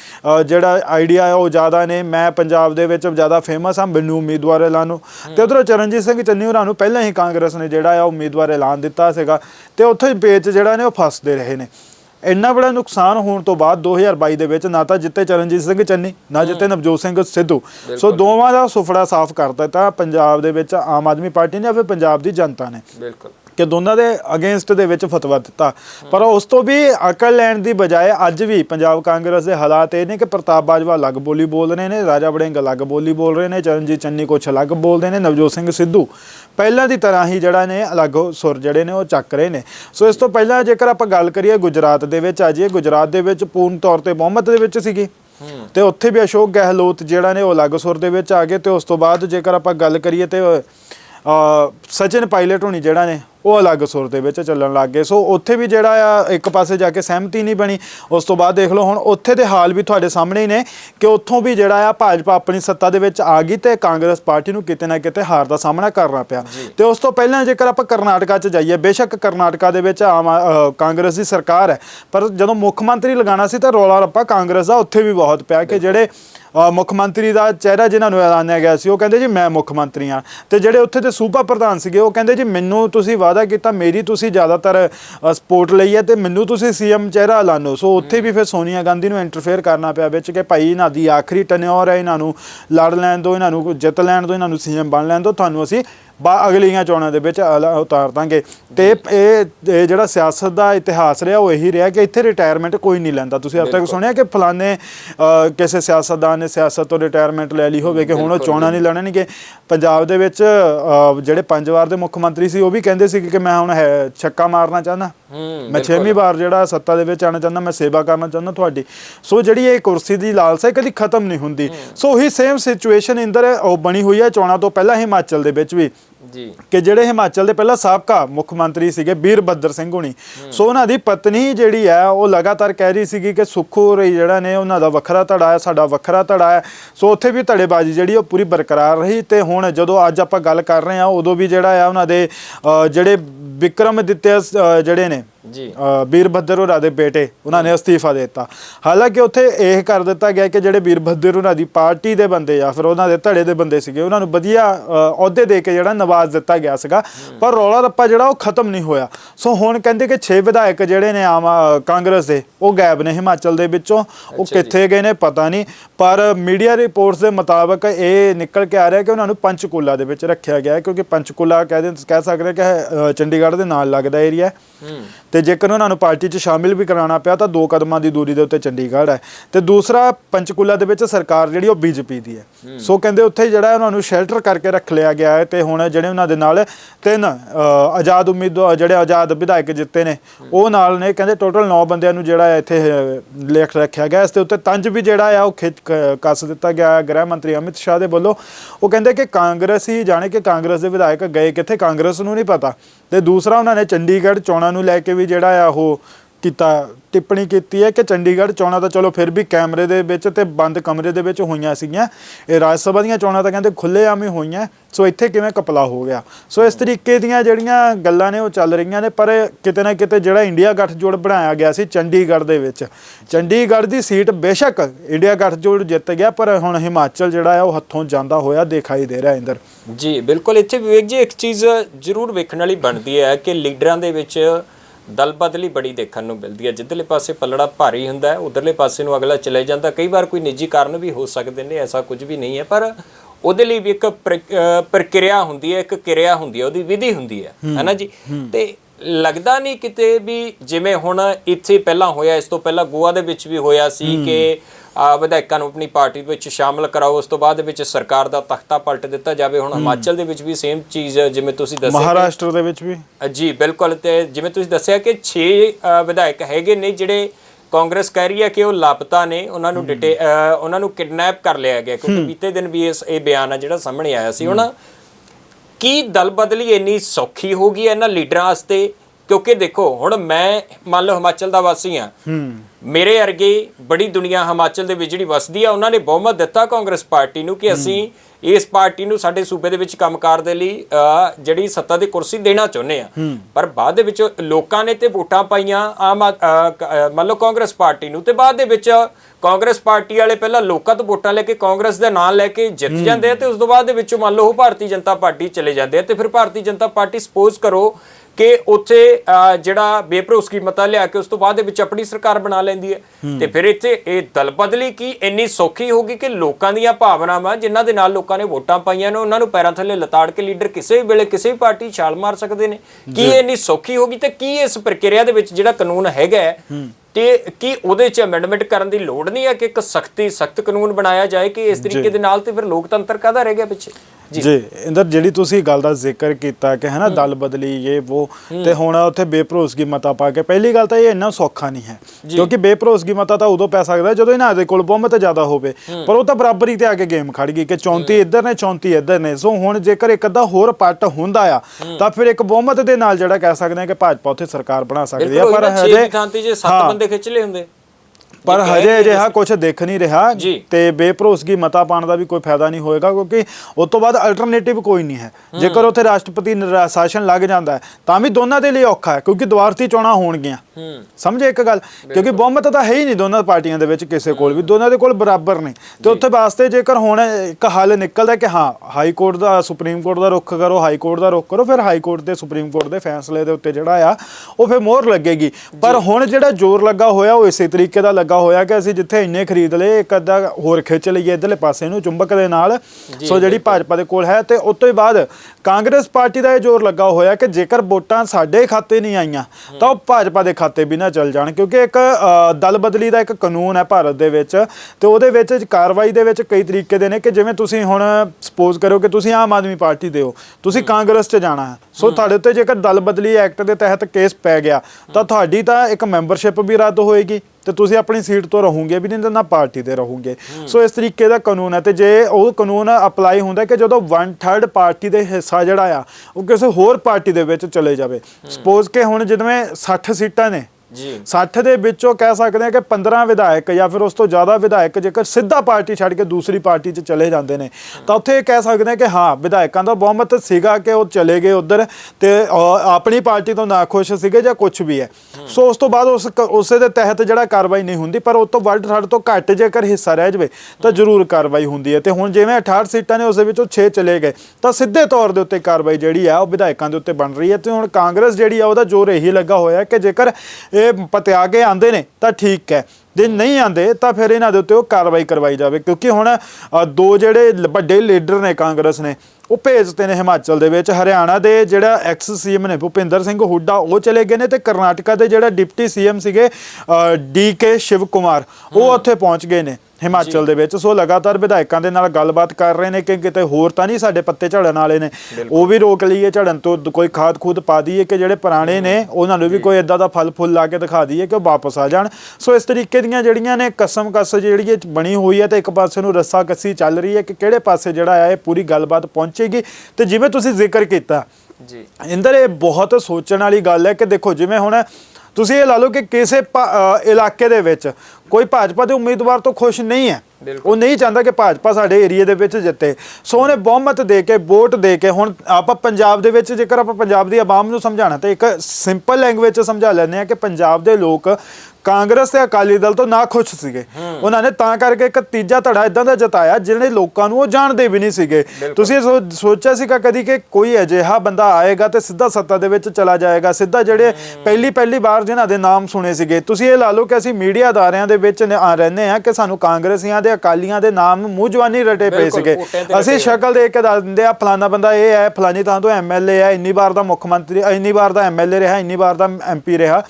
ਜਿਹੜਾ ਆਈਡੀਆ ਹੈ ਉਹ ਜ਼ਿਆਦਾ ਨੇ। ਮੈਂ ਪੰਜਾਬ ਦੇ ਵਿੱਚ ਜ਼ਿਆਦਾ ਫੇਮਸ ਆ ਮੈਨੂੰ ਉਮੀਦਵਾਰ ਐਲਾਨੋ। ਤੇ ਉਧਰੋਂ ਚਰਨਜੀਤ ਸਿੰਘ ਚੰਨੀ ਹੋਰਾਂ ਨੂੰ ਪਹਿਲਾਂ ਹੀ ਕਾਂਗਰਸ ਨੇ ਜਿਹੜਾ ਆ ਉਮੀਦਵਾਰ ਐਲਾਨ ਦਿੱਤਾ ਸੀਗਾ ਤੇ ਉੱਥੇ ਹੀ ਪੇਚ ਜਿਹੜਾ ਨੇ ਉਹ ਫਸਦੇ ਰਹੇ ਨੇ। ਇੰਨਾ ਬੜਾ ਨੁਕਸਾਨ ਹੋਣ ਤੋਂ ਬਾਅਦ 2022 ਦੇ ਵਿੱਚ ਨਾ ਤਾਂ ਜਿੱਤੇ ਚਰਨਜੀਤ ਸਿੰਘ ਚੰਨੀ ਨਾ ਜਿੱਤੇ ਨਵਜੋਤ ਸਿੰਘ ਸਿੱਧੂ। ਸੋ ਦੋਵਾਂ ਦਾ ਸੁਫੜਾ ਸਾਫ਼ ਕਰ ਦਿੱਤਾ ਪੰਜਾਬ ਦੇ ਵਿੱਚ ਆਮ ਆਦਮੀ ਪਾਰਟੀ ਨੇ ਜਾਂ ਫਿਰ ਪੰਜਾਬ ਦੀ ਜਨਤਾ ਨੇ। ਬਿਲਕੁਲ। ਕਿ ਦੋਨਾਂ ਦੇ ਅਗੇਂਸਟ ਦੇ ਵਿੱਚ ਫਤਵਾ ਦਿੱਤਾ। ਪਰ ਉਸ ਤੋਂ ਵੀ ਅਕਲ ਲੈਣ ਦੀ ਬਜਾਏ ਅੱਜ ਵੀ ਪੰਜਾਬ ਕਾਂਗਰਸ ਦੇ ਹਾਲਾਤ ਇਹ ਨੇ ਕਿ ਪ੍ਰਤਾਪ ਬਾਜਵਾ ਅਲੱਗ ਬੋਲੀ ਬੋਲ ਰਹੇ ਨੇ, ਰਾਜਾ ਵੜਿੰਗ ਅਲੱਗ ਬੋਲੀ ਬੋਲ ਰਹੇ ਨੇ, ਚਰਨਜੀਤ ਚੰਨੀ ਕੁਛ ਅਲੱਗ ਬੋਲਦੇ ਨੇ, ਨਵਜੋਤ ਸਿੰਘ ਸਿੱਧੂ ਪਹਿਲਾਂ ਦੀ ਤਰ੍ਹਾਂ ਹੀ ਜਿਹੜਾ ਨੇ ਅਲੱਗ ਸੁਰ ਜਿਹੜੇ ਨੇ ਉਹ ਚੱਕ ਰਹੇ ਨੇ। ਸੋ ਇਸ ਤੋਂ ਪਹਿਲਾਂ ਜੇਕਰ ਆਪਾਂ ਗੱਲ ਕਰੀਏ ਗੁਜਰਾਤ ਦੇ ਵਿੱਚ, ਅਜੇ ਗੁਜਰਾਤ ਦੇ ਵਿੱਚ ਪੂਰਨ ਤੌਰ ਤੇ ਬਹੁਮਤ ਦੇ ਵਿੱਚ ਸੀਗੀ। ਤੇ ਉੱਥੇ ਵੀ ਅਸ਼ੋਕ ਗਹਿਲੋਤ ਜਿਹੜਾ ਨੇ ਉਹ ਅਲੱਗ ਸੁਰ ਦੇ ਵਿੱਚ ਆ ਗਏ ਤੇ ਉਸ ਤੋਂ ਬਾਅਦ ਜੇਕਰ ਆਪਾਂ ਗੱਲ ਕਰੀਏ ਤੇ ਸਚਿਨ ਪਾਇਲਟ ਹੋਣੀ ਜਿਹੜਾ ਨੇ ਉਹ ਅਲੱਗ ਸੁਰ ਦੇ ਵਿੱਚ ਚੱਲਣ ਲੱਗ ਗਏ। ਸੋ ਉੱਥੇ ਵੀ ਜਿਹੜਾ ਆ ਇੱਕ ਪਾਸੇ ਜਾ ਕੇ ਸਹਿਮਤੀ ਨਹੀਂ ਬਣੀ ਉਸ ਤੋਂ ਬਾਅਦ ਦੇਖ ਲਓ ਹੁਣ ਉੱਥੇ ਦੇ ਹਾਲ ਵੀ ਤੁਹਾਡੇ ਸਾਹਮਣੇ ਹੀ ਨੇ ਕਿ ਉੱਥੋਂ ਵੀ ਜਿਹੜਾ ਆ ਭਾਜਪਾ ਆਪਣੀ ਸੱਤਾ ਦੇ ਵਿੱਚ ਆ ਗਈ ਤੇ ਕਾਂਗਰਸ ਪਾਰਟੀ ਨੂੰ ਕਿਤੇ ਨਾ ਕਿਤੇ ਹਾਰ ਦਾ ਸਾਹਮਣਾ ਕਰਨਾ ਪਿਆ। ਤੇ ਉਸ ਤੋਂ ਪਹਿਲਾਂ ਜੇਕਰ ਆਪਾਂ ਕਰਨਾਟਕਾ 'ਚ ਜਾਈਏ ਬੇਸ਼ੱਕ ਕਰਨਾਟਕਾ ਦੇ ਵਿੱਚ ਆਮ ਆ- ਕਾਂਗਰਸ ਦੀ ਸਰਕਾਰ ਹੈ। ਪਰ ਜਦੋਂ ਮੁੱਖ ਮੰਤਰੀ ਲਗਾਉਣਾ ਸੀ ਤਾਂ ਰੌਲਾ ਰੱਪਾ ਕਾਂਗਰਸ ਦਾ ਉੱਥੇ ਵੀ ਬਹੁਤ ਪਿਆ ਕਿ ਜਿਹੜੇ ਮੁੱਖ ਮੰਤਰੀ ਦਾ ਚਿਹਰਾ ਜਿਨ੍ਹਾਂ ਨੂੰ ਐਲਾਨਿਆ ਗਿਆ ਸੀ ਉਹ ਕਹਿੰਦੇ ਜੀ ਮੈਂ ਮੁੱਖ ਮੰਤਰੀ ਹਾਂ। ਤੇ ਜਿਹੜੇ ਉੱਥੇ ਦੇ ਸੂਬਾ ਪ੍ਰਧਾਨ ਸੀਗੇ ਉਹ ਕਹਿੰਦੇ ਜੀ ਮੈਨੂੰ ਤੁਸੀਂ ਵਾਅਦਾ ਕੀਤਾ, ਮੇਰੀ ਤੁਸੀਂ ਜ਼ਿਆਦਾਤਰ ਸਪੋਰਟ ਲਈ ਹੈ ਤੇ ਮੈਨੂੰ ਤੁਸੀਂ ਸੀਐਮ ਚਿਹਰਾ ਐਲਾਨੋ ਸੋ ਉੱਥੇ ਵੀ ਫਿਰ ਸੋਨੀਆ ਗਾਂਧੀ ਨੂੰ ਇੰਟਰਫੇਅਰ ਕਰਨਾ ਪਿਆ ਵਿੱਚ ਕਿ ਭਾਈ ਇਹਨਾਂ ਦੀ ਆਖਰੀ ਟਨਿਓਰ ਹੈ, ਇਹਨਾਂ ਨੂੰ ਲੜ ਲੈਣ ਦਿਓ, ਇਹਨਾਂ ਨੂੰ ਜਿੱਤ ਲੈਣ ਦਿਓ, ਇਹਨਾਂ ਨੂੰ ਸੀਐਮ ਬਣ ਲੈਣ ਦਿਓ, ਤੁਹਾਨੂੰ ਅਸੀਂ ਬਾ ਅਗਲੀਆਂ ਚੋਣਾਂ ਦੇ ਵਿੱਚ ਅਲ- ਉਤਾਰ ਦਾਂਗੇ। ਤੇ ਇਹ ਇਹ ਜਿਹੜਾ ਸਿਆਸਤ ਦਾ ਇਤਿਹਾਸ ਰਿਹਾ ਉਹ ਇਹੀ ਰਿਹਾ ਕਿ ਇੱਥੇ ਰਿਟਾਇਰਮੈਂਟ ਕੋਈ ਨਹੀਂ ਲੈਂਦਾ। ਤੁਸੀਂ ਅੱਜ ਤੱਕ ਸੁਣਿਆ ਕਿ ਫਲਾਣੇ ਕਿਸੇ ਸਿਆਸਤਦਾਨ ਨੇ ਸਿਆਸਤ ਤੋਂ ਰਿਟਾਇਰਮੈਂਟ ਲੈ ਲਈ ਹੋਵੇ ਕਿ ਹੁਣ ਉਹ ਚੋਣਾਂ ਨਹੀਂ ਲੜਨਗੇ? ਪੰਜਾਬ ਦੇ ਵਿੱਚ ਜਿਹੜੇ ਪੰਜ ਵਾਰ ਦੇ ਮੁੱਖ ਮੰਤਰੀ ਸੀ ਉਹ ਵੀ ਕਹਿੰਦੇ ਸੀ ਕਿ ਮੈਂ ਹੁਣ ਛੱਕਾ ਮਾਰਨਾ ਚਾਹੁੰਦਾ। ਮੈਂ ਛੇਵੀਂ ਵਾਰ ਜਿਹੜਾ ਸੱਤਾ ਦੇ ਵਿੱਚ ਆਣਾ ਚਾਹੁੰਦਾ ਮੈਂ ਸੇਵਾ ਕਰਨਾ ਚਾਹੁੰਦਾ ਤੁਹਾਡੀ। ਸੋ ਜਿਹੜੀ ਇਹ ਕੁਰਸੀ ਦੀ ਲਾਲਸਾ ਕਦੀ ਖਤਮ ਨਹੀਂ ਹੁੰਦੀ। ਸੋ ਉਹੀ ਸੇਮ ਸਿਚੁਏਸ਼ਨ ਇੰਦਰ ਉਹ ਬਣੀ ਹੋਈ ਹੈ ਚੋਣਾਂ ਤੋਂ ਪਹਿਲਾਂ ਹਿਮਾਚਲ ਦੇ ਵਿੱਚ ਵੀ। ਜੀ। ਕਿ ਜਿਹੜੇ ਹਿਮਾਚਲ ਦੇ ਪਹਿਲਾਂ ਸਾਬਕਾ ਮੁੱਖ ਮੰਤਰੀ ਸੀਗੇ ਬੀਰਬੱਦਰ ਸਿੰਘ ਹੁਣੀ। ਸੋ ਉਹਨਾਂ ਦੀ ਪਤਨੀ ਜਿਹੜੀ ਹੈ ਉਹ ਲਗਾਤਾਰ ਕਹਿ ਰਹੀ ਸੀਗੀ ਕਿ ਸੁੱਖੋ ਰਹੀ ਜਿਹੜਾ ਨੇ ਉਹਨਾਂ ਦਾ ਵੱਖਰਾ ਧੜਾ ਹੈ ਸਾਡਾ ਵੱਖਰਾ ਧੜਾ ਹੈ। ਸੋ ਉੱਥੇ ਵੀ ਧੜੇਬਾਜ਼ੀ ਜਿਹੜੀ ਉਹ ਪੂਰੀ ਬਰਕਰਾਰ ਰਹੀ ਤੇ ਹੁਣ ਜਦੋਂ ਅੱਜ ਆਪਾਂ ਗੱਲ ਕਰ ਰਹੇ ਹਾਂ ਉਦੋਂ ਵੀ ਜਿਹੜਾ ਆ ਉਹਨਾਂ ਦੇ ਜਿਹੜੇ ਵਿਕਰਮ ਦਿੱਤੇ ਜਿਹੜੇ ਨੇ ਜੀ। ਅ, ਵੀਰਭੱਦਰ ਹੋਰਾਂ ਦੇ ਬੇਟੇ ਉਹਨਾਂ ਨੇ ਅਸਤੀਫਾ ਦਿੱਤਾ। ਹਾਲਾਂਕਿ ਉੱਥੇ ਇਹ ਕਰ ਦਿੱਤਾ ਗਿਆ ਕਿ ਜਿਹੜੇ ਵੀਰਭੱਦਰ ਹੋਰਾਂ ਦੀ ਪਾਰਟੀ ਦੇ ਬੰਦੇ ਜਾਂ ਫਿਰ ਉਹਨਾਂ ਦੇ ਧੜੇ ਦੇ ਬੰਦੇ ਸੀਗੇ ਉਹਨਾਂ ਨੂੰ ਵਧੀਆ ਅਹੁਦੇ ਦੇ ਕੇ ਜਿਹੜਾ ਨਵਾਜ਼ ਦਿੱਤਾ ਗਿਆ ਸੀਗਾ। ਪਰ ਰੌਲਾ ਰੱਪਾ ਜਿਹੜਾ ਉਹ ਖਤਮ ਨਹੀਂ ਹੋਇਆ। ਸੋ ਹੁਣ ਕਹਿੰਦੇ ਕਿ 6 ਵਿਧਾਇਕ ਜਿਹੜੇ ਨੇ ਆਮ ਕਾਂਗਰਸ ਦੇ ਉਹ ਗਾਇਬ ਨੇ ਹਿਮਾਚਲ ਦੇ ਵਿੱਚੋਂ। ਉਹ। ਕਿੱਥੇ ਗਏ ਨੇ ਪਤਾ ਨਹੀਂ। ਪਰ ਮੀਡੀਆ ਰਿਪੋਰਟਸ ਦੇ ਮੁਤਾਬਕ ਇਹ ਨਿਕਲ ਕੇ ਆ ਰਿਹਾ ਕਿ ਉਹਨਾਂ ਨੂੰ ਪੰਚਕੂਲਾ ਦੇ ਵਿੱਚ ਰੱਖਿਆ ਗਿਆ ਕਿਉਂਕਿ ਪੰਚਕੂਲਾ ਕਹਿ ਦੇ ਕਹਿ ਸਕਦੇ ਕਿ ਚੰਡੀਗੜ੍ਹ ਦੇ ਨਾਲ ਲੱਗਦਾ ਏਰੀਆ ਹੂੰ। ਤੇ ਜੇਕਰ ਉਹਨਾਂ ਨੂੰ ਪਾਰਟੀ 'ਚ ਸ਼ਾਮਿਲ ਵੀ ਕਰਾਉਣਾ ਪਿਆ ਤਾਂ ਦੋ ਕਦਮਾਂ ਦੀ ਦੂਰੀ ਦੇ ਉੱਤੇ ਚੰਡੀਗੜ੍ਹ ਹੈ। ਤੇ ਦੂਸਰਾ ਪੰਚਕੂਲਾ ਦੇ ਵਿੱਚ ਸਰਕਾਰ ਜਿਹੜੀ ਉਹ ਬੀਜੇਪੀ ਦੀ ਹੈ। ਸੋ ਕਹਿੰਦੇ ਉੱਥੇ ਜਿਹੜਾ ਉਹਨਾਂ ਨੂੰ ਸ਼ੈਲਟਰ ਕਰਕੇ ਰੱਖ ਲਿਆ ਗਿਆ ਹੈ ਤੇ ਹੁਣ ਜਿਹੜੇ ਉਹਨਾਂ ਦੇ ਨਾਲ ਤਿੰਨ ਆਜ਼ਾਦ ਉਮੀਦਵਾਰ ਜਿਹੜੇ ਆਜ਼ਾਦ ਵਿਧਾਇਕ ਜਿੱਤੇ ਨੇ ਉਹ ਨਾਲ ਨੇ ਕਹਿੰਦੇ ਟੋਟਲ 9 ਬੰਦਿਆਂ ਨੂੰ ਜਿਹੜਾ ਇੱਥੇ ਲਿਖ ਰੱਖਿਆ ਗਿਆ। ਇਸ ਦੇ ਉੱਤੇ ਤੰਜ ਵੀ ਜਿਹੜਾ ਆ ਉਹ ਖਿੱਚ ਕੱਸ ਦਿੱਤਾ ਗਿਆ ਹੈ। ਗ੍ਰਹਿ ਮੰਤਰੀ ਅਮਿਤ ਸ਼ਾਹ ਦੇ ਵੱਲੋਂ ਉਹ ਕਹਿੰਦੇ ਕਿ ਕਾਂਗਰਸ ਹੀ ਜਾਣੇ ਕਿ ਕਾਂਗਰਸ ਦੇ ਵਿਧਾਇਕ ਗਏ ਕਿੱਥੇ? ਕਾਂਗਰਸ ਨੂੰ ਨਹੀਂ ਪਤਾ। ਤੇ ਦੂਸਰਾ ਉਹਨਾਂ ਨੇ ਚੰਡੀਗੜ੍ਹ ਚੋਣਾਂ ਨੂੰ ਲੈ ਕੇ ਵੀ ਜਿਹੜਾ ਆ ਉਹ ਕੀਤਾ, ਟਿੱਪਣੀ ਕੀਤੀ ਹੈ ਕਿ ਚੰਡੀਗੜ੍ਹ ਚੋਣਾਂ ਤਾਂ ਚਲੋ ਫਿਰ ਵੀ ਕੈਮਰੇ ਦੇ ਵਿੱਚ ਤੇ ਬੰਦ ਕਮਰੇ ਦੇ ਵਿੱਚ ਹੋਈਆਂ ਸੀਗੀਆਂ। ਇਹ ਰਾਜ ਸਭਾ ਦੀਆਂ ਚੋਣਾਂ ਤਾਂ ਕਹਿੰਦੇ ਖੁੱਲੇ ਆਮ ਹੀ ਹੋਈਆਂ, ਸੋ ਇੱਥੇ ਕਿਵੇਂ ਕਪਲਾ ਹੋ ਗਿਆ? ਸੋ ਇਸ ਤਰੀਕੇ ਦੀਆਂ ਜਿਹੜੀਆਂ ਗੱਲਾਂ ਨੇ ਉਹ ਚੱਲ ਰਹੀਆਂ ਨੇ, ਪਰ ਕਿਤੇ ਨਾ ਕਿਤੇ ਜਿਹੜਾ ਇੰਡੀਆ ਗੱਠਜੋੜ ਬਣਾਇਆ ਗਿਆ ਸੀ ਚੰਡੀਗੜ੍ਹ ਦੇ ਵਿੱਚ, ਚੰਡੀਗੜ੍ਹ ਦੀ ਸੀਟ ਬੇਸ਼ੱਕ ਇੰਡੀਆ ਗੱਠਜੋੜ ਜਿੱਤ ਗਿਆ, ਪਰ ਹੁਣ ਹਿਮਾਚਲ ਜਿਹੜਾ ਹੈ ਉਹ ਹੱਥੋਂ ਜਾਂਦਾ ਹੋਇਆ ਦਿਖਾਈ ਦੇ ਰਿਹਾ ਇੰਦਰ। ਜੀ, ਬਿਲਕੁਲ ਇੱਥੇ ਵਿਵੇਕ ਜੀ, ਇੱਕ ਚੀਜ਼ ਜ਼ਰੂਰ ਵੇਖਣ ਵਾਲੀ ਬਣਦੀ ਹੈ ਕਿ ਲੀਡਰਾਂ ਦੇ ਵਿੱਚ ਦਲ ਬਦਲੀ ਬੜੀ ਦੇਖਣ ਨੂੰ ਮਿਲਦੀ ਹੈ। ਜਿੱਧਰਲੇ ਪਾਸੇ ਪੱਲੜਾ ਭਾਰੀ ਹੁੰਦਾ ਹੈ ਉਧਰਲੇ ਪਾਸੇ ਨੂੰ ਅਗਲਾ ਚਲੇ ਜਾਂਦਾ। ਕਈ ਵਾਰ ਕੋਈ ਨਿੱਜੀ ਕਾਰਨ ਵੀ ਹੋ ਸਕਦੇ ਨੇ ਐਸਾ ਕੁਝ ਵੀ ਨਹੀਂ ਹੈ ਪਰ ਉਹਦੇ ਲਈ ਵੀ ਇੱਕ ਪ੍ਰਕਿਰਿਆ ਹੁੰਦੀ ਹੈ ਇੱਕ ਕਿਰਿਆ ਹੁੰਦੀ ਹੈ ਉਹਦੀ ਵਿਧੀ ਹੁੰਦੀ ਹੈ। ਹੈਨਾ ਜੀ? ਤੇ ਲੱਗਦਾ ਨਹੀਂ ਕਿਤੇ ਵੀ ਜਿਵੇਂ ਹੁਣ ਇੱਥੇ ਪਹਿਲਾਂ ਹੋਇਆ ਇਸ ਤੋਂ ਪਹਿਲਾਂ ਗੋਆ ਦੇ ਵਿੱਚ ਵੀ ਹੋਇਆ ਸੀ ਕਿ ਵਿਧਾਇਕਾਂ ਨੂੰ ਆਪਣੀ ਪਾਰਟੀ ਵਿੱਚ ਸ਼ਾਮਲ ਕਰਾਓ। ਉਸ ਤੋਂ ਬਾਅਦ ਵਿੱਚ ਸਰਕਾਰ ਦਾ ਤਖਤਾ ਪਲਟ ਦਿੱਤਾ ਜਾਵੇ। ਹੁਣ ਹਿਮਾਚਲ ਦੇ ਵਿੱਚ ਵੀ ਸੇਮ ਚੀਜ਼ ਜਿਵੇਂ ਤੁਸੀਂ ਦੱਸਿਆ ਮਹਾਰਾਸ਼ਟਰ ਦੇ ਵਿੱਚ ਵੀ? ਜੀ ਬਿਲਕੁਲ। ਤੇ ਜਿਵੇਂ ਤੁਸੀਂ ਦੱਸਿਆ ਕਿ 6 ਵਿਧਾਇਕ ਹੈਗੇ ਨੇ ਜਿਹੜੇ ਕਾਂਗਰਸ ਕਹਿ ਰਹੀ ਹੈ ਕਿ ਉਹ ਲਾਪਤਾ ਨੇ। ਉਹਨਾਂ ਨੂੰ ਡਿਟੇ ਉਹਨਾਂ ਨੂੰ ਕਿਡਨੈਪ ਕਰ ਲਿਆ ਗਿਆ। ਕਿਉਂਕਿ ਬੀਤੇ ਦਿਨ ਵੀ ਇਸ ਇਹ ਬਿਆਨ ਆ ਜਿਹੜਾ ਸਾਹਮਣੇ ਆਇਆ ਸੀ। ਹੁਣ ਕੀ ਦਲ ਬਦਲੀ ਇੰਨੀ ਸੌਖੀ ਹੋ ਗਈ ਹੈ ਇਹਨਾਂ ਲੀਡਰਾਂ ਵਾਸਤੇ? ਕਿਉਂਕਿ ਦੇਖੋ ਹੁਣ ਮੈਂ ਮੰਨ ਲਓ ਹਿਮਾਚਲ ਦਾ ਵਾਸੀ ਹੂੰ। ਮੇਰੇ ਅਰਗੇ ਬੜੀ ਦੁਨੀਆ ਹਿਮਾਚਲ ਦੇ ਵਿੱਚ ਜਿਹੜੀ ਵਸਦੀ ਆ ਉਹਨਾਂ ਨੇ ਬਹੁਮਤ ਦਿੱਤਾ ਕਾਂਗਰਸ ਪਾਰਟੀ ਨੂੰ ਕਿ ਅਸੀਂ ਇਸ ਪਾਰਟੀ ਨੂੰ ਸਾਡੇ ਸੂਬੇ ਦੇ ਵਿੱਚ ਕੰਮਕਾਰ ਦੇ ਲਈ ਜਿਹੜੀ ਸੱਤਾ ਦੀ ਕੁਰਸੀ ਦੇਣਾ ਚਾਹੁੰਦੇ ਆ। ਪਰ ਬਾਅਦ ਦੇ ਵਿੱਚ ਲੋਕਾਂ ਨੇ ਤੇ ਵੋਟਾਂ ਪਾਈਆਂ ਆਮ ਆ- ਮੰਨ ਲਓ ਕਾਂਗਰਸ ਪਾਰਟੀ ਨੂੰ। ਤੇ ਬਾਅਦ ਦੇ ਵਿੱਚ ਕਾਂਗਰਸ ਪਾਰਟੀ ਵਾਲੇ ਪਹਿਲਾਂ ਲੋਕਾਂ ਤੋਂ ਵੋਟਾਂ ਲੈ ਕੇ ਕਾਂਗਰਸ ਦੇ ਨਾਂ ਲੈ ਕੇ ਜਿੱਤ ਜਾਂਦੇ ਆ ਤੇ ਉਸ ਤੋਂ ਬਾਅਦ ਦੇ ਵਿੱਚ ਮੰਨ ਲਓ ਉਹ ਭਾਰਤੀ ਜਨਤਾ ਪਾਰਟੀ ਚਲੇ ਜਾਂਦੇ ਆ ਤੇ ਫਿਰ ਭਾਰਤੀ ਜਨਤਾ ਪਾਰਟੀ ਸਪੋਜ਼ ਕਰੋ ਕਿ ਉੱਥੇ ਜਿਹੜਾ ਬੇਭਰੋਸਗੀ ਮਤਾ ਲਿਆ ਕੇ ਉਸ ਤੋਂ ਬਾਅਦ ਦੇ ਵਿੱਚ ਆਪਣੀ ਸਰਕਾਰ ਬਣਾ ਲੈਂਦੀ ਹੈ। ਤੇ ਫਿਰ ਇੱਥੇ ਇਹ ਦਲ ਬਦਲੀ ਕੀ ਇੰਨੀ ਸੌਖੀ ਹੋਗੀ ਕਿ ਲੋਕਾਂ ਦੀਆਂ ਭਾਵਨਾਵਾਂ ਜਿਨ੍ਹਾਂ ਦੇ ਨਾਲ ਲੋਕਾਂ ਨੇ ਵੋਟਾਂ ਪਾਈਆਂ ਨੇ ਉਹਨਾਂ ਨੂੰ ਪੈਰਾਂ ਥੱਲੇ ਲਤਾੜ ਕੇ ਲੀਡਰ ਕਿਸੇ ਵੀ ਵੇਲੇ ਕਿਸੇ ਵੀ ਪਾਰਟੀ ਛਾਲ ਮਾਰ ਸਕਦੇ ਨੇ। ਕੀ ਇੰਨੀ ਸੌਖੀ ਹੋਗੀ ਤੇ ਕੀ ਇਸ ਪ੍ਰਕਿਰਿਆ ਦੇ ਵਿੱਚ ਜਿਹੜਾ ਕਾਨੂੰਨ ਹੈਗਾ ਤੇ ਕੀ ਉਹਦੇ 'ਚ ਅਮੈਂਡਮੈਂਟ ਕਰਨ ਦੀ ਲੋੜ ਨਹੀਂ ਹੈ ਕਿ ਇੱਕ ਸਖਤੀ ਸਖਤ ਕਾਨੂੰਨ ਬਣਾਇਆ ਜਾਏ ਕਿ ਇਸ ਤਰੀਕੇ ਦੇ ਨਾਲ ਤੇ ਫਿਰ ਲੋਕਤੰਤਰ ਕਾਹਦਾ ਰਹਿ ਗਿਆ ਪਿੱਛੇ? ਜੀ। ਇੰਦਰ ਜਿਹੜੀ ਤੁਸੀਂ ਗੱਲ ਦਾ ਜ਼ਿਕਰ ਕੀਤਾ ਕਿ ਹੈ। ਨਾ ਦਲ ਬਦਲੀ ਇਹ ਉਹ ਤੇ ਹੁਣ ਉੱਥੇ ਬੇਭਰੋਸਗੀ ਮਤਾ ਪਾ ਕੇ ਪਹਿਲੀ ਗੱਲ ਤਾਂ ਇਹ ਇੰਨਾ ਸੌਖਾ ਨਹੀਂ ਹੈ ਕਿਉਂਕਿ ਬੇਭਰੋਸਗੀ ਮਤਾ ਤਾਂ ਉਦੋਂ ਪੈ ਸਕਦਾ ਜਦੋਂ ਇਹਨਾਂ ਦੇ ਕੋਲ ਬਹੁਮਤ ਜ਼ਿਆਦਾ ਹੋਵੇ ਪਰ ਉਹ ਤਾਂ ਬਰਾਬਰੀ ਤੇ ਆ ਕੇ ਗੇਮ ਖੜ ਗਈ ਕਿ 34 ਇੱਧਰ ਨੇ 34 ਇੱਧਰ ਨੇ। ਸੋ ਹੁਣ ਜੇਕਰ ਇੱਕ ਅੱਧਾ ਹੋਰ ਪੱਟ ਹੁੰਦਾ ਆ ਤਾਂ ਫਿਰ ਇੱਕ ਬਹੁਮਤ ਦੇ ਨਾਲ ਜਿਹੜਾ ਕਹਿ ਸਕਦੇ ਆ ਕਿ ਭਾਜਪਾ ਉੱਥੇ ਸਰਕਾਰ ਬਣਾ ਸਕਦੀ ਆ ਪਰ ਹਜੇ ਜੇ ਸੱਤ। ਬੰਦੇ ਖਿੱਚ ਲਏ ਹੁੰਦੇ। ਪਰ ਹਜੇ ਅਜਿਹਾ ਕੁਝ ਦਿਖ ਨਹੀਂ ਰਿਹਾ। ਤੇ ਬੇਭਰੋਸਗੀ ਮਤਾ ਪਾਉਣ ਦਾ ਵੀ ਕੋਈ ਫਾਇਦਾ ਨਹੀਂ ਹੋਏਗਾ ਕਿਉਂਕਿ ਉਸ ਤੋਂ ਬਾਅਦ ਅਲਟਰਨੇਟਿਵ ਕੋਈ ਨਹੀਂ ਹੈ। ਜੇਕਰ ਉੱਥੇ ਰਾਸ਼ਟਰਪਤੀ ਨਿਰਾ- ਸ਼ਾਸਨ ਲੱਗ ਜਾਂਦਾ ਤਾਂ ਵੀ ਦੋਨਾਂ ਦੇ ਲਈ ਔਖਾ ਹੈ ਕਿਉਂਕਿ ਦੁਆਰਤੀ ਚੋਣਾਂ ਹੋਣਗੀਆਂ। ਸਮਝੇ ਇੱਕ ਗੱਲ? ਕਿਉਂਕਿ ਬਹੁਮਤ ਤਾਂ ਹੈ ਹੀ ਨਹੀਂ ਦੋਨਾਂ ਪਾਰਟੀਆਂ ਦੇ ਵਿੱਚ ਕਿਸੇ ਕੋਲ ਵੀ। ਦੋਨਾਂ ਦੇ ਕੋਲ ਬਰਾਬਰ ਨੇ ਤੇ ਉੱਥੇ ਵਾਸਤੇ ਜੇਕਰ ਹੁਣ ਇੱਕ ਹੱਲ ਨਿਕਲਦਾ ਕਿ ਹਾਂ ਹਾਈ ਕੋਰਟ ਦਾ ਸੁਪਰੀਮ ਕੋਰਟ ਦਾ ਰੁਖ ਕਰੋ ਹਾਈ ਕੋਰਟ ਦਾ ਰੁਖ ਕਰੋ ਫਿਰ ਹਾਈ ਕੋਰਟ ਤੇ ਸੁਪਰੀਮ ਕੋਰਟ ਦੇ ਫੈਸਲੇ ਦੇ ਉੱਤੇ ਜਿਹੜਾ ਆ ਉਹ ਫਿਰ ਮੋਹਰ ਲੱਗੇਗੀ। ਪਰ ਹੁਣ ਜਿਹੜਾ ਜ਼ੋਰ ਲੱਗਾ ਹੋਇਆ ਉਹ ਇਸੇ ਤਰੀਕੇ ਦਾ ਲੱਗਾ ਲੱਗਾ ਹੋਇਆ ਕਿ ਅਸੀਂ ਜਿੱਥੇ ਇੰਨੇ ਖਰੀਦ ਲਏ ਇੱਕ ਅੱਧਾ ਹੋਰ ਖਿੱਚ ਲਈਏ ਇਧਰਲੇ ਪਾਸੇ ਨੂੰ ਚੁੰਬਕ ਦੇ ਨਾਲ। ਸੋ ਜਿਹੜੀ ਭਾਜਪਾ ਦੇ ਕੋਲ ਹੈ ਤੇ ਉਸ ਤੋਂ ਹੀ ਬਾਅਦ ਕਾਂਗਰਸ ਪਾਰਟੀ ਦਾ ਇਹ ਜ਼ੋਰ ਲੱਗਾ ਹੋਇਆ ਕਿ ਜੇਕਰ ਵੋਟਾਂ ਸਾਡੇ ਖਾਤੇ ਨਹੀਂ ਆਈਆਂ ਤਾਂ ਉਹ ਭਾਜਪਾ ਦੇ ਖਾਤੇ ਵੀ ਨਾ ਚੱਲ ਜਾਣ ਕਿਉਂਕਿ ਇੱਕ ਦਲ ਬਦਲੀ ਦਾ ਇੱਕ ਕਾਨੂੰਨ ਹੈ ਭਾਰਤ ਦੇ ਵਿੱਚ ਤੇ ਉਹਦੇ ਵਿੱਚ ਕਾਰਵਾਈ ਦੇ ਵਿੱਚ ਕਈ ਤਰੀਕੇ ਦੇ ਨੇ ਕਿ ਜਿਵੇਂ ਤੁਸੀਂ ਹੁਣ ਸਪੋਜ਼ ਕਰੋ ਕਿ ਤੁਸੀਂ ਆਮ ਆਦਮੀ ਪਾਰਟੀ ਦੇ ਹੋ ਤੁਸੀਂ ਕਾਂਗਰਸ 'ਚ ਜਾਣਾ ਹੈ। ਸੋ ਤੁਹਾਡੇ ਉੱਤੇ ਜੇਕਰ ਦਲ ਬਦਲੀ ਐਕਟ ਦੇ ਤਹਿਤ ਕੇਸ ਪੈ ਗਿਆ ਤਾਂ ਤੁਹਾਡੀ ਤਾਂ ਇੱਕ ਮੈਂਬਰਸ਼ਿਪ ਵੀ ਰੱਦ ਹੋਏਗੀ ਤੇ ਤੁਸੀਂ ਆਪਣੀ ਸੀਟ ਤੋਂ ਰਹੋਗੇ ਵੀ ਨਹੀਂ ਤਾਂ ਨਾ ਪਾਰਟੀ ਦੇ ਰਹੋਗੇ। ਸੋ ਇਸ ਤਰੀਕੇ ਦਾ ਕਾਨੂੰਨ ਹੈ ਤੇ ਜੇ ਉਹ ਕਾਨੂੰਨ ਅਪਲਾਈ ਹੁੰਦਾ ਕਿ ਜਦੋਂ 1/3 ਪਾਰਟੀ ਦੇ ਹਿੱਸਾ ਜਿਹੜਾ ਆ ਉਹ ਕਿਸੇ ਹੋਰ ਪਾਰਟੀ ਦੇ ਵਿੱਚ ਚਲੇ ਜਾਵੇ। ਸਪੋਜ਼ ਕਿ ਹੁਣ ਜਿਵੇਂ 60 ਸੀਟਾਂ ਨੇ 60 ਦੇ ਵਿੱਚੋਂ ਕਹਿ ਸਕਦੇ ਹਾਂ ਕਿ 15 ਵਿਧਾਇਕ ਜਾਂ ਫਿਰ ਉਸ ਤੋਂ ਜ਼ਿਆਦਾ ਵਿਧਾਇਕ ਜੇਕਰ ਸਿੱਧਾ ਪਾਰਟੀ ਛੱਡ ਕੇ ਦੂਸਰੀ ਪਾਰਟੀ 'ਚ ਚਲੇ ਜਾਂਦੇ ਨੇ, ਤਾਂ ਉੱਥੇ ਇਹ ਕਹਿ ਸਕਦੇ ਹਾਂ ਕਿ ਹਾਂ, ਵਿਧਾਇਕਾਂ ਦਾ ਬਹੁਮਤ ਸੀਗਾ ਕਿ ਉਹ ਚਲੇ ਗਏ ਉਧਰ ਤੇ ਆਪਣੀ ਪਾਰਟੀ ਤੋਂ ਨਾਖੁਸ਼ ਸੀਗੇ ਜਾਂ ਕੁਝ ਵੀ ਹੈ। ਸੋ ਉਸ ਤੋਂ ਬਾਅਦ ਉਸ ਉਸੇ ਦੇ ਤਹਿਤ ਜਿਹੜਾ ਕਾਰਵਾਈ ਨਹੀਂ ਹੁੰਦੀ, ਪਰ ਉਸ ਤੋਂ ਵਰਲਡ ਥਰਡ ਤੋਂ ਘੱਟ ਜੇਕਰ ਹਿੱਸਾ ਰਹਿ ਜਾਵੇ, ਤਾਂ ਜ਼ਰੂਰ ਕਾਰਵਾਈ ਹੁੰਦੀ ਹੈ। ਤੇ ਹੁਣ ਜਿਵੇਂ 68 ਸੀਟਾਂ ਨੇ, ਉਸ ਦੇ ਵਿੱਚੋਂ 6 ਚਲੇ ਗਏ, ਤਾਂ ਸਿੱਧੇ ਤੌਰ ਦੇ ਉੱਤੇ ਕਾਰਵਾਈ ਜਿਹੜੀ ਆ, ਉਹ ਵਿਧਾਇਕਾਂ ਦੇ ਉੱਤੇ ਬਣ ਰਹੀ ਹੈ। ਤੇ ਹੁਣ ਕਾਂਗਰਸ ਜਿਹੜੀ ਆ, ਉਹਦਾ ਜ਼ੋਰ ਇਹੀ ਲੱਗਾ ਹੋਇਆ ਕਿ ਜੇਕਰ ਇਹ ਪਤਿਆ ਕੇ ਆਂਦੇ ਨੇ ਤਾਂ ਠੀਕ ਹੈ। ਜੇ ਨਹੀਂ ਆਂਦੇ ਤਾਂ ਫਿਰ ਇਹਨਾਂ ਦੇ ਉੱਤੇ ਉਹ ਕਾਰਵਾਈ ਕਰਵਾਈ ਜਾਵੇ। ਕਿਉਂਕਿ ਹੁਣ ਦੋ ਜਿਹੜੇ ਵੱਡੇ ਲੀਡਰ ਨੇ ਕਾਂਗਰਸ ਨੇ ਉਹ ਭੇਜਤੇ ਨੇ ਹਿਮਾਚਲ ਦੇ ਵਿੱਚ। ਹਰਿਆਣਾ ਦੇ ਜਿਹੜਾ ਐਕਸ ਸੀਐਮ ਨੇ ਭੁਪਿੰਦਰ ਸਿੰਘ ਹੁੱਡਾ ਉਹ ਚਲੇ ਗਏ ਨੇ ਤੇ ਕਰਨਾਟਕਾ ਦੇ ਜਿਹੜਾ ਡਿਪਟੀ ਸੀਐਮ ਸੀਗੇ ਡੀ ਕੇ ਸ਼ਿਵ ਕੁਮਾਰ ਉਹ ਉੱਥੇ ਪਹੁੰਚ ਗਏ ਨੇ। ਹਿਮਾਚਲ ਦੇ ਵਿੱਚ। ਸੋ ਲਗਾਤਾਰ ਵਿਧਾਇਕਾਂ ਦੇ ਨਾਲ ਗੱਲਬਾਤ ਕਰ ਰਹੇ ਨੇ ਕਿ ਕਿਤੇ ਹੋਰ ਤਾਂ ਨਹੀਂ ਸਾਡੇ ਪੱਤੇ ਝੜਨ ਵਾਲੇ ਨੇ। ਉਹ ਵੀ ਰੋਕ ਲਈਏ ਝੜਨ ਤੋਂ। ਕੋਈ ਖਾਦ ਖੂਦ ਪਾ ਦਈਏ ਕਿ ਜਿਹੜੇ ਪੁਰਾਣੇ ਨੇ ਉਹਨਾਂ ਨੂੰ ਵੀ ਕੋਈ ਇਦਾਂ ਦਾ ਫਲ ਫੁੱਲ ਲਾ ਕੇ ਦਿਖਾ ਦਈਏ ਕਿ ਉਹ ਵਾਪਸ ਆ ਜਾਣ। ਸੋ ਇਸ ਤਰੀਕੇ ਦੀਆਂ ਜਿਹੜੀਆਂ ਨੇ ਕਸਮ ਕਸ ਜਿਹੜੀ ਇਹ ਬਣੀ ਹੋਈ ਹੈ ਤੇ ਇੱਕ ਪਾਸੇ ਨੂੰ ਰੱਸਾ ਕੱਸੀ ਚੱਲ ਰਹੀ ਹੈ ਕਿ ਕਿਹੜੇ ਪਾਸੇ ਜਿਹੜਾ ਹੈ ਇਹ ਪੂਰੀ ਗੱਲਬਾਤ ਪਹੁੰਚੇਗੀ। ਤੇ ਜਿਵੇਂ ਤੁਸੀਂ ਜ਼ਿਕਰ ਕੀਤਾ ਜੀ। ਇੰਦਰ ਇਹ ਬਹੁਤ ਸੋਚਣ ਵਾਲੀ ਗੱਲ ਹੈ ਕਿ ਦੇਖੋ ਜਿਵੇਂ ਹੁਣ ਤੁਸੀਂ ਇਹ ਲਾ ਲਓ ਕਿ ਕਿਸੇ ਇਲਾਕੇ ਦੇ ਵਿੱਚ ਕੋਈ ਭਾਜਪਾ ਦੇ ਉਮੀਦਵਾਰ ਤੋਂ ਖੁਸ਼ ਨਹੀਂ ਹੈ। ਉਹ ਨਹੀਂ ਚਾਹੁੰਦਾ ਕਿ ਭਾਜਪਾ ਸਾਡੇ ਏਰੀਆ ਦੇ ਵਿੱਚ ਜਿੱਤੇ ਸੋ ਉਹਨੇ ਬਹੁਮਤ ਦੇ ਕੇ ਵੋਟ ਦੇ ਕੇ ਹੁਣ ਆਪਾਂ ਪੰਜਾਬ ਦੇ ਵਿੱਚ ਜੇਕਰ ਆਪਾਂ ਪੰਜਾਬ ਦੀ ਆਵਾਮ ਨੂੰ ਸਮਝਾਣਾ ਤਾਂ ਇੱਕ ਸਿੰਪਲ ਲੈਂਗੁਏਜ 'ਚ ਸਮਝਾ ਲੈਂਦੇ ਆ ਕਿ ਪੰਜਾਬ ਦੇ ਲੋਕ ਕਾਂਗਰਸ ਤੇ ਅਕਾਲੀ ਦਲ ਤੋਂ ਨਾ ਖੁਸ਼ ਸੀਗੇ। ਉਹਨਾਂ ਨੇ ਤਾਂ ਕਰਕੇ ਇੱਕ ਤੀਜਾ ਧੜਾ ਇਦਾਂ ਦਾ ਜਤਾਇਆ ਜਿਹੜੇ ਲੋਕਾਂ ਨੂੰ ਉਹ ਜਾਣਦੇ ਵੀ ਨਹੀਂ ਸੀਗੇ। ਤੁਸੀਂ ਸੋ- ਸੋਚਿਆ ਸੀਗਾ ਕਦੀ ਕਿ ਕੋਈ ਅਜਿਹਾ ਬੰਦਾ ਆਏਗਾ ਤੇ ਸਿੱਧਾ ਸੱਤਾ ਦੇ ਵਿੱਚ ਚਲਾ ਜਾਏਗਾ? ਸਿੱਧਾ ਜਿਹੜੇ ਪਹਿਲੀ ਪਹਿਲੀ ਵਾਰ ਜਿਨ੍ਹਾਂ ਦੇ ਨਾਮ ਸੁਣੇ ਸੀਗੇ। ਤੁਸੀਂ ਇਹ ਲਾ ਲਓ ਕਿ ਅਸੀਂ ਮੀਡੀਆ ਅਦਾਰਿਆਂ ਦੇ ਵਿੱਚ ਰਹਿੰਦੇ ਆ ਕਿ ਸਾਨੂੰ ਕਾਂਗਰਸੀਆਂ ਦੇ ਅਕਾਲੀਆਂ ਦੇ ਨਾਮ ਮੂੰਹ ਜਵਾਨੀ ਰਟੇ ਪਏ ਸੀਗੇ। ਤੇ ਅਸੀਂ ਸ਼ਕਲ ਦੇਖ ਕੇ ਦੱਸ ਦਿੰਦੇ ਆ ਫਲਾਣਾ ਬੰਦਾ ਇਹ ਹੈ ਫਲਾਣੀ ਥਾਂ ਤੋਂ ਐਮਐਲਏ ਹੈ ਇੰਨੀ ਵਾਰ ਦਾ ਮੁੱਖ ਮੰਤਰੀ ਇੰਨੀ ਵਾਰ ਦਾ ਐਮਐਲਏ ਰਿਹਾ ਇੰਨੀ ਵਾਰ ਦਾ ਐਮਪੀ ਰਿਹਾ।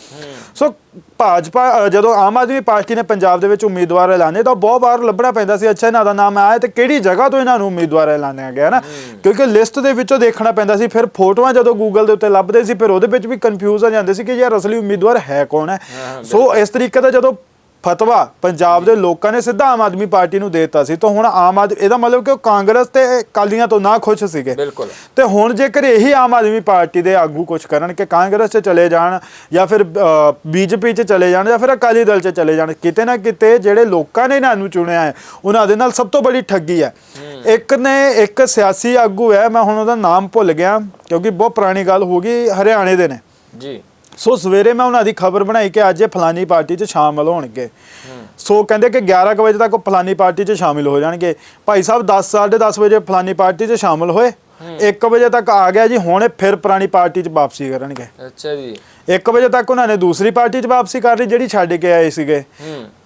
ਸੋ ਭਾਜਪਾ ਜਦੋਂ ਆਮ ਆਦਮੀ ਪਾਰਟੀ ਨੇ ਪੰਜਾਬ ਦੇ ਵਿੱਚ ਉਮੀਦਵਾਰ ਐਲਾਨੇ ਤਾਂ ਬਹੁਤ ਵਾਰ ਲੱਭਣਾ ਪੈਂਦਾ ਸੀ ਅੱਛਾ ਇਹਨਾਂ ਦਾ ਨਾਮ ਆਇਆ ਤੇ ਕਿਹੜੀ ਜਗ੍ਹਾ ਤੋਂ ਇਹਨਾਂ ਨੂੰ ਉਮੀਦਵਾਰ ਐਲਾਨਿਆ ਗਿਆ ਨਾ ਕਿਉਂਕਿ ਲਿਸਟ ਦੇ ਵਿੱਚੋਂ ਦੇਖਣਾ ਪੈਂਦਾ ਸੀ ਫਿਰ ਫੋਟੋਆਂ ਜਦੋਂ ਗੂਗਲ ਦੇ ਉੱਤੇ ਲੱਭਦੇ ਸੀ ਫਿਰ ਉਹਦੇ ਵਿੱਚ ਵੀ ਕਨਫਿਊਜ਼ ਹੋ ਜਾਂਦੇ ਸੀ ਕਿ ਯਾਰ ਅਸਲੀ ਉਮੀਦਵਾਰ ਹੈ ਕੌਣ ਹੈ? ਸੋ ਇਸ ਤਰੀਕੇ ਦਾ ਜਦੋਂ ਫਤਵਾ ਪੰਜਾਬ ਦੇ ਲੋਕਾਂ ਨੇ ਸਿੱਧਾ ਆਮ ਆਦਮੀ ਪਾਰਟੀ ਨੂੰ ਦੇ ਦਿੱਤਾ ਸੀ। ਤਾਂ ਹੁਣ ਆਮ ਆਦਮੀ ਇਹਦਾ ਮਤਲਬ ਕਿ ਉਹ ਕਾਂਗਰਸ ਤੇ ਕਾਲੀਆਂ ਤੋਂ ਨਾ ਖੁਸ਼ ਸੀਗੇ। ਬਿਲਕੁਲ। ਤੇ ਹੁਣ ਜੇਕਰ ਇਹੀ ਆਮ ਆਦਮੀ ਪਾਰਟੀ ਦੇ ਆਗੂ ਕੁਝ ਕਰਨ ਕਿ ਕਾਂਗਰਸ 'ਚ ਚਲੇ ਜਾਣ ਜਾਂ ਫਿਰ ਬੀਜੇਪੀ 'ਚ ਚਲੇ ਜਾਣ ਜਾਂ ਫਿਰ ਅਕਾਲੀ ਦਲ 'ਚ ਚਲੇ ਜਾਣ ਕਿਤੇ ਨਾ ਕਿਤੇ ਜਿਹੜੇ ਲੋਕਾਂ ਨੇ ਇਹਨਾਂ ਨੂੰ ਚੁਣਿਆ ਹੈ ਉਹਨਾਂ ਦੇ ਨਾਲ ਸਭ ਤੋਂ ਬੜੀ ਠੱਗੀ ਹੈ। ਇੱਕ ਨੇ ਇੱਕ ਸਿਆਸੀ ਆਗੂ ਹੈ ਮੈਂ ਹੁਣ ਉਹਦਾ ਨਾਮ ਭੁੱਲ ਗਿਆ ਕਿਉਂਕਿ ਬਹੁਤ ਪੁਰਾਣੀ ਗੱਲ ਹੋ ਗਈ ਹਰਿਆਣੇ ਦੇ ਨੇ। ਜੀ। ਸੋ ਸਵੇਰੇ ਮੈਂ ਉਹਨਾਂ ਦੀ ਖਬਰ ਬਣਾਈ ਕਿ ਅੱਜ ਇਹ ਫਲਾਨੀ ਪਾਰਟੀ 'ਚ ਸ਼ਾਮਲ ਹੋਣਗੇ। ਸੋ ਕਹਿੰਦੇ ਕਿ 11 ਕੁ ਵਜੇ ਤੱਕ ਉਹ ਫਲਾਨੀ ਪਾਰਟੀ 'ਚ ਸ਼ਾਮਿਲ ਹੋ ਜਾਣਗੇ। ਭਾਈ ਸਾਹਿਬ 10 10:30 ਵਜੇ ਫਲਾਨੀ ਪਾਰਟੀ 'ਚ ਸ਼ਾਮਿਲ ਹੋਏ। 1 ਵਜੇ ਤੱਕ ਆ ਗਿਆ ਜੀ ਹੁਣ ਫਿਰ ਪੁਰਾਣੀ ਪਾਰਟੀ 'ਚ ਵਾਪਸੀ ਕਰਨਗੇ। ਅੱਛਾ ਜੀ। 1 ਵਜੇ ਤੱਕ ਉਹਨਾਂ ਨੇ ਦੂਸਰੀ ਪਾਰਟੀ 'ਚ ਵਾਪਸੀ ਕਰ ਲਈ ਜਿਹੜੀ ਛੱਡ ਕੇ ਆਏ ਸੀਗੇ।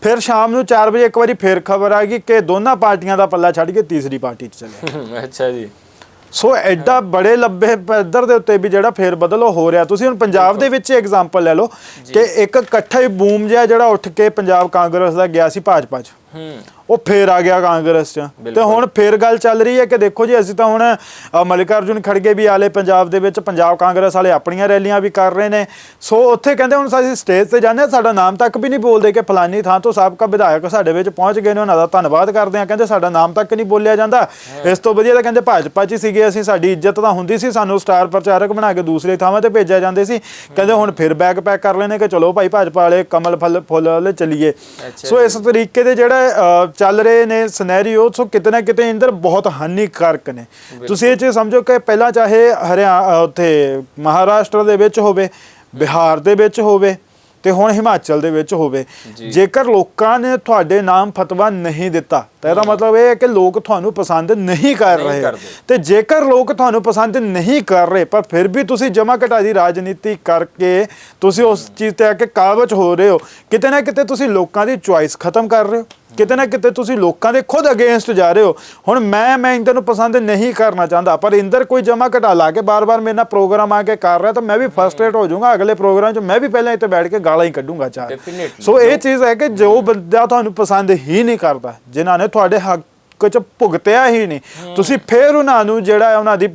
ਫਿਰ ਸ਼ਾਮ ਨੂੰ 4 ਵਜੇ ਇੱਕ ਵਾਰੀ ਫਿਰ ਖਬਰ ਆ ਗਈ ਕਿ ਦੋਨਾਂ ਪਾਰਟੀਆਂ ਦਾ ਪੱਲਾ ਛੱਡ ਕੇ ਤੀਸਰੀ ਪਾਰਟੀ 'ਚ ਚਲੇ ਅੱਛਾ ਜੀ। ਸੋ ਐਡਾ ਬੜੇ ਲੰਬੇ ਪੱਧਰ ਦੇ ਉੱਤੇ ਵੀ ਜਿਹੜਾ ਫੇਰ ਬਦਲ ਉਹ ਹੋ ਰਿਹਾ। ਤੁਸੀਂ ਹੁਣ ਪੰਜਾਬ ਦੇ ਵਿੱਚ ਐਗਜ਼ਾਮਪਲ ਲੈ ਲਓ ਕਿ ਇੱਕ ਇਕੱਠਾ ਹੀ ਬੂਮ ਜਿਹਾ ਜਿਹੜਾ ਉੱਠ ਕੇ ਪੰਜਾਬ ਕਾਂਗਰਸ ਦਾ ਗਿਆ ਸੀ ਭਾਜਪਾ 'ਚ। ਹੂੰ। ਉਹ ਫੇਰ ਆ ਗਿਆ ਕਾਂਗਰਸ 'ਚ। ਤੇ। ਹੁਣ ਫੇਰ ਗੱਲ ਚੱਲ ਰਹੀ ਹੈ ਕਿ ਦੇਖੋ ਜੀ ਅਸੀਂ ਤਾਂ ਹੁਣ ਮਲਿਕਾਰਜੁਨ ਖੜਗੇ ਵੀ ਆਲੇ ਪੰਜਾਬ ਦੇ ਵਿੱਚ ਪੰਜਾਬ ਕਾਂਗਰਸ ਵਾਲੇ ਆਪਣੀਆਂ ਰੈਲੀਆਂ ਵੀ ਕਰ ਰਹੇ ਨੇ। ਸੋ ਉੱਥੇ ਕਹਿੰਦੇ ਹੁਣ ਅਸੀਂ ਸਟੇਜ ਤੇ ਜਾਂਦੇ ਸਾਡਾ ਨਾਮ ਤੱਕ ਵੀ ਨਹੀਂ ਬੋਲਦੇ ਕਿ ਫਲਾਨੀ ਥਾਂ ਤੋਂ ਸਾਬਕਾ ਵਿਧਾਇਕ ਸਾਡੇ ਵਿੱਚ ਪਹੁੰਚ ਗਏ ਨੇ ਉਹਨਾਂ ਦਾ ਧੰਨਵਾਦ ਕਰਦੇ ਹਾਂ। ਕਹਿੰਦੇ ਸਾਡਾ ਨਾਮ ਤੱਕ ਨਹੀਂ ਬੋਲਿਆ ਜਾਂਦਾ। ਇਸ ਤੋਂ ਵਧੀਆ ਤਾਂ ਕਹਿੰਦੇ ਭਾਜਪਾ 'ਚ ਸੀਗੇ ਅਸੀਂ ਸਾਡੀ ਇੱਜ਼ਤ ਤਾਂ ਹੁੰਦੀ ਸੀ ਸਾਨੂੰ ਸਟਾਰ ਪ੍ਰਚਾਰਕ ਬਣਾ ਕੇ ਦੂਸਰੇ ਥਾਵਾਂ ਤੇ ਭੇਜਿਆ ਜਾਂਦੇ ਸੀ। ਕਹਿੰਦੇ ਹੁਣ ਫਿਰ ਬੈਗ ਪੈਕ ਕਰ ਲੈਣੇ ਕਿ ਚਲੋ ਭਾਈ ਭਾਜਪਾ ਵਾਲੇ ਕਮਲ ਫਲ ਫੁੱਲ ਵਾਲੇ ਚੱਲੀਏ ਸੋ ਇਸ ਤਰੀਕੇ ਦੇ ਜਿਹੜੇ ਚੱਲ ਰਹੇ ਨੇ ਸਿਨੈਰੀਓ ਸੋ ਕਿਤੇ ਨਾ ਕਿਤੇ ਇੰਦਰ ਬਹੁਤ ਹਾਨੀਕਾਰਕ ਨੇ। ਤੁਸੀਂ ਇਹ ਚੀਜ਼ ਸਮਝੋ ਕਿ ਪਹਿਲਾਂ ਚਾਹੇ ਹਰਿਆਣਾ ਉੱਥੇ ਮਹਾਰਾਸ਼ਟਰ ਦੇ ਵਿੱਚ ਹੋਵੇ ਬਿਹਾਰ ਦੇ ਵਿੱਚ ਹੋਵੇ ਤੇ ਹੁਣ ਹਿਮਾਚਲ ਦੇ ਵਿੱਚ ਹੋਵੇ। ਜੇਕਰ ਲੋਕਾਂ ਨੇ ਤੁਹਾਡੇ ਨਾਮ ਫਤਵਾ ਨਹੀਂ ਦਿੱਤਾ ਤਾਂ ਇਹਦਾ ਮਤਲਬ ਇਹ ਹੈ ਕਿ ਲੋਕ ਤੁਹਾਨੂੰ ਪਸੰਦ ਨਹੀਂ ਕਰ ਰਹੇ। ਤੇ ਜੇਕਰ ਲੋਕ ਤੁਹਾਨੂੰ ਪਸੰਦ ਨਹੀਂ ਕਰ ਰਹੇ ਪਰ ਫਿਰ ਵੀ ਤੁਸੀਂ ਜਮਾ ਘਟਾ ਦੀ ਰਾਜਨੀਤੀ ਕਰਕੇ ਤੁਸੀਂ ਉਸ ਚੀਜ਼ ਤੇ ਆ ਕੇ ਕਾਬਜ ਹੋ ਰਹੇ ਹੋ ਕਿਤੇ ਨਾ ਕਿਤੇ ਤੁਸੀਂ ਲੋਕਾਂ ਦੀ ਚੁਆਇਸ ਖਤਮ ਕਰ ਰਹੇ ਹੋ ਕਿਤੇ ਨਾ ਕਿਤੇ ਤੁਸੀਂ ਲੋਕਾਂ ਦੇ ਖੁਦ ਅਗੇਂਸਟ ਜਾ ਰਹੇ ਹੋ ਹੁਣ ਮੈਂ ਮੈਂ ਇੰਦਰ ਨੂੰ ਪਸੰਦ ਨਹੀਂ ਕਰਨਾ ਚਾਹੁੰਦਾ ਪਰ ਇੰਦਰ ਕੋਈ ਜਮਾ ਘਟਾ ਲਾ ਕੇ ਬਾਰ-ਬਾਰ ਮੇਰੇ ਨਾਲ ਪ੍ਰੋਗਰਾਮ ਆ ਕੇ ਕਰ ਰਿਹਾ ਤਾਂ ਮੈਂ ਵੀ ਫਰਸਟ੍ਰੇਟ ਹੋ ਜਾਊਂਗਾ ਅਗਲੇ ਪ੍ਰੋਗਰਾਮ 'ਚ ਮੈਂ ਵੀ ਪਹਿਲਾਂ ਇੱਥੇ ਬੈਠ ਕੇ ਗਾਲਾਂ ਹੀ ਕੱਢੂੰਗਾ ਚਾਰ. ਸੋ ਇਹ ਚੀਜ਼ ਹੈ ਕਿ ਜੋ ਬੰਦਾ ਤੁਹਾਨੂੰ ਪਸੰਦ ਹੀ ਨਹੀਂ ਕਰਦਾ ਜਿਨ੍ਹਾਂ ਨੇ ਤੁਹਾਡੇ ਹੱਕ ਚ ਭੁਗਤਿਆ ਹੀ ਨਹੀਂ। ਤੁਸੀਂ ਫੇਰ ਉਹਨਾਂ ਨੂੰ ਜਿਹੜਾ ਉਹਨਾਂ ਦੀ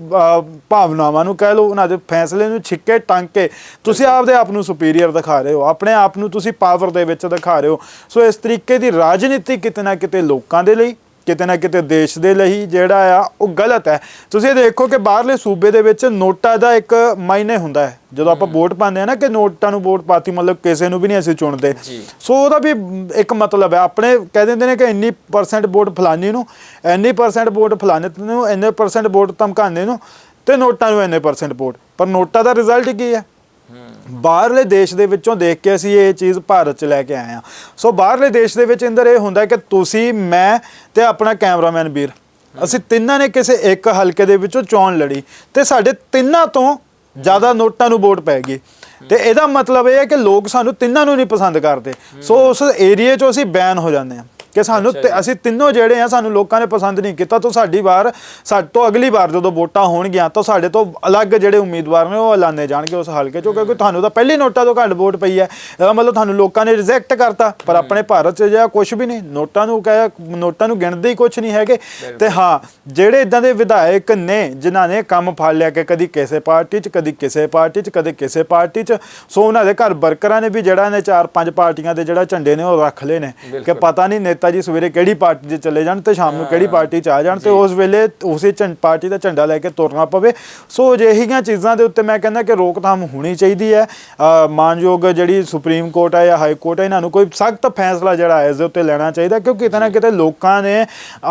ਭਾਵਨਾਵਾਂ ਨੂੰ ਕਹਿ ਲਓ ਉਹਨਾਂ ਦੇ ਫੈਸਲੇ ਨੂੰ ਛਿੱਕੇ ਟੰਗ ਕੇ ਤੁਸੀਂ ਆਪਦੇ ਆਪ ਨੂੰ ਸੁਪੀਰੀਅਰ ਦਿਖਾ ਰਹੇ ਹੋ। ਆਪਣੇ ਆਪ ਨੂੰ ਤੁਸੀਂ ਪਾਵਰ ਦੇ ਵਿੱਚ ਦਿਖਾ ਰਹੇ ਹੋ। ਸੋ ਇਸ ਤਰੀਕੇ ਦੀ ਰਾਜਨੀਤੀ ਕਿਤੇ ਨਾ ਕਿਤੇ ਲੋਕਾਂ ਦੇ ਲਈ ਕਿਤੇ ਨਾ ਕਿਤੇ ਦੇਸ਼ ਦੇ ਲਈ ਜਿਹੜਾ ਆ ਉਹ ਗਲਤ ਹੈ। ਤੁਸੀਂ ਦੇਖੋ ਕਿ ਬਾਹਰਲੇ ਸੂਬੇ ਦੇ ਵਿੱਚ ਨੋਟਾਂ ਦਾ ਇੱਕ ਮਾਇਨੇ ਹੁੰਦਾ ਹੈ। ਜਦੋਂ ਆਪਾਂ ਵੋਟ ਪਾਉਂਦੇ ਆ ਨਾ ਕਿ ਨੋਟਾਂ ਨੂੰ ਵੋਟ ਪਾਤੀ ਮਤਲਬ ਕਿਸੇ ਨੂੰ ਵੀ ਨਹੀਂ ਅਸੀਂ ਚੁਣਦੇ। ਸੋ ਉਹਦਾ ਵੀ ਇੱਕ ਮਤਲਬ ਹੈ। ਆਪਣੇ ਕਹਿ ਦਿੰਦੇ ਨੇ ਕਿ ਇੰਨੀ ਪਰਸੈਂਟ ਵੋਟ ਫਲਾਨੀ ਨੂੰ ਇੰਨੀ ਪਰਸੈਂਟ ਵੋਟ ਫਲਾਣੇ ਨੂੰ ਇੰਨੇ ਪਰਸੈਂਟ ਵੋਟ ਧਮਕਾਣੇ ਨੂੰ ਤੇ ਨੋਟਾਂ ਨੂੰ ਇੰਨੇ ਪਰਸੈਂਟ ਵੋਟ। ਪਰ ਨੋਟਾਂ ਦਾ ਰਿਜ਼ਲਟ ਕੀ ਹੈ? ਬਾਹਰਲੇ ਦੇਸ਼ ਦੇ ਵਿੱਚੋਂ ਦੇਖ ਕੇ ਅਸੀਂ ਇਹ ਚੀਜ਼ ਭਾਰਤ 'ਚ ਲੈ ਕੇ ਆਏ ਆ ਸੋ ਬਾਹਰਲੇ ਦੇਸ਼ ਦੇ ਵਿੱਚ ਇੰਦਰ, ਇਹ ਹੁੰਦਾ ਕਿ ਤੁਸੀਂ, ਮੈਂ ਤੇ ਆਪਣਾ ਕੈਮਰਾਮੈਨ ਵੀਰ। ਅਸੀਂ ਤਿੰਨਾਂ ਨੇ ਕਿਸੇ ਇੱਕ ਹਲਕੇ ਦੇ ਵਿੱਚੋਂ ਚੋਣ ਲੜੀ ਤੇ ਸਾਡੇ ਤਿੰਨਾਂ ਤੋਂ ਜ਼ਿਆਦਾ ਨੋਟਾਂ ਨੂੰ ਵੋਟ ਪੈ ਗਈ। ਤੇ ਇਹਦਾ ਮਤਲਬ ਇਹ ਹੈ ਕਿ ਲੋਕ ਸਾਨੂੰ ਤਿੰਨਾਂ ਨੂੰ ਨਹੀਂ ਪਸੰਦ ਕਰਦੇ। ਸੋ ਉਸ ਏਰੀਏ 'ਚੋਂ ਅਸੀਂ ਬੈਨ ਹੋ ਜਾਂਦੇ ਹਾਂ। ਕਿ ਸਾਨੂੰ ਤੇ- ਅਸੀਂ ਤਿੰਨੋਂ ਜਿਹੜੇ ਆ ਸਾਨੂੰ ਲੋਕਾਂ ਨੇ ਪਸੰਦ ਨਹੀਂ ਕੀਤਾ ਤਾਂ ਸਾਡੀ ਵਾਰ ਸਾਡੇ ਤੋਂ ਅਗਲੀ ਵਾਰ ਜਦੋਂ ਵੋਟਾਂ ਹੋਣਗੀਆਂ ਤਾਂ ਸਾਡੇ ਤੋਂ ਅਲੱਗ ਜਿਹੜੇ ਉਮੀਦਵਾਰ ਨੇ ਉਹ ਐਲਾਨੇ ਜਾਣਗੇ ਉਸ ਹਲਕੇ ਚੋਂ ਕਿਉਂਕਿ ਤੁਹਾਨੂੰ ਤਾਂ ਪਹਿਲੀ ਨੋਟਾਂ ਤੋਂ ਘੱਟ ਵੋਟ ਪਈ ਹੈ। ਇਹਦਾ ਮਤਲਬ ਤੁਹਾਨੂੰ ਲੋਕਾਂ ਨੇ ਰਿਜੈਕਟ ਕਰਤਾ ਪਰ ਆਪਣੇ ਭਾਰਤ 'ਚ ਜਿਹਾ ਕੁਝ ਵੀ ਨਹੀਂ ਨੋਟਾਂ ਨੂੰ ਕਹਿ ਨੋਟਾਂ ਨੂੰ ਗਿਣਦੇ ਹੀ ਕੁਝ ਨਹੀਂ ਹੈਗੇ। ਤੇ ਹਾਂ ਜਿਹੜੇ ਇਦਾਂ ਦੇ ਵਿਧਾਇਕ ਨੇ ਜਿਨ੍ਹਾਂ ਨੇ ਕੰਮ ਫੜ ਲਿਆ ਕਿ ਕਦੀ ਕਿਸੇ ਪਾਰਟੀ 'ਚ ਕਦੀ ਕਿਸੇ ਪਾਰਟੀ 'ਚ ਕਦੇ ਕਿਸੇ ਪਾਰਟੀ 'ਚ ਸੋ ਉਹਨਾਂ ਦੇ ਘਰ ਵਰਕਰਾਂ ਨੇ ਵੀ ਜਿਹੜਾ ਨੇ ਚਾਰ ਪੰਜ ਪਾਰਟੀਆਂ ਦੇ ਜਿਹੜਾ ਝੰਡੇ ਨੇ ਉਹ ਰੱਖ ਲਏ ਨੇ ਕਿ ਪਤਾ ਨਹੀਂ ਨੇਤਾ ਜੀ ਸਵੇਰੇ ਕਿਹੜੀ ਪਾਰਟੀ 'ਚ ਚਲੇ ਜਾਣ ਤੇ ਸ਼ਾਮ ਨੂੰ ਕਿਹੜੀ ਪਾਰਟੀ 'ਚ ਆ ਜਾਣ ਤੇ ਉਸ ਵੇਲੇ ਉਸੇ ਝੰ- ਪਾਰਟੀ ਦਾ ਝੰਡਾ ਲੈ ਕੇ ਤੁਰਨਾ ਪਵੇ। ਸੋ ਅਜਿਹੀਆਂ ਚੀਜ਼ਾਂ ਦੇ ਉੱਤੇ ਮੈਂ ਕਹਿੰਦਾ ਕਿ ਰੋਕਥਾਮ ਹੋਣੀ ਚਾਹੀਦੀ ਹੈ। ਮਾਨਯੋਗ ਜਿਹੜੀ ਸੁਪਰੀਮ ਕੋਰਟ ਹੈ ਜਾਂ ਹਾਈ ਕੋਰਟ ਹੈ ਇਹਨਾਂ ਨੂੰ ਕੋਈ ਸਖਤ ਫੈਸਲਾ ਜਿਹੜਾ ਹੈ ਇਸ ਦੇ ਉੱਤੇ ਲੈਣਾ ਚਾਹੀਦਾ ਕਿਉਂਕਿ ਕਿਤੇ ਨਾ ਕਿਤੇ ਲੋਕਾਂ ਨੇ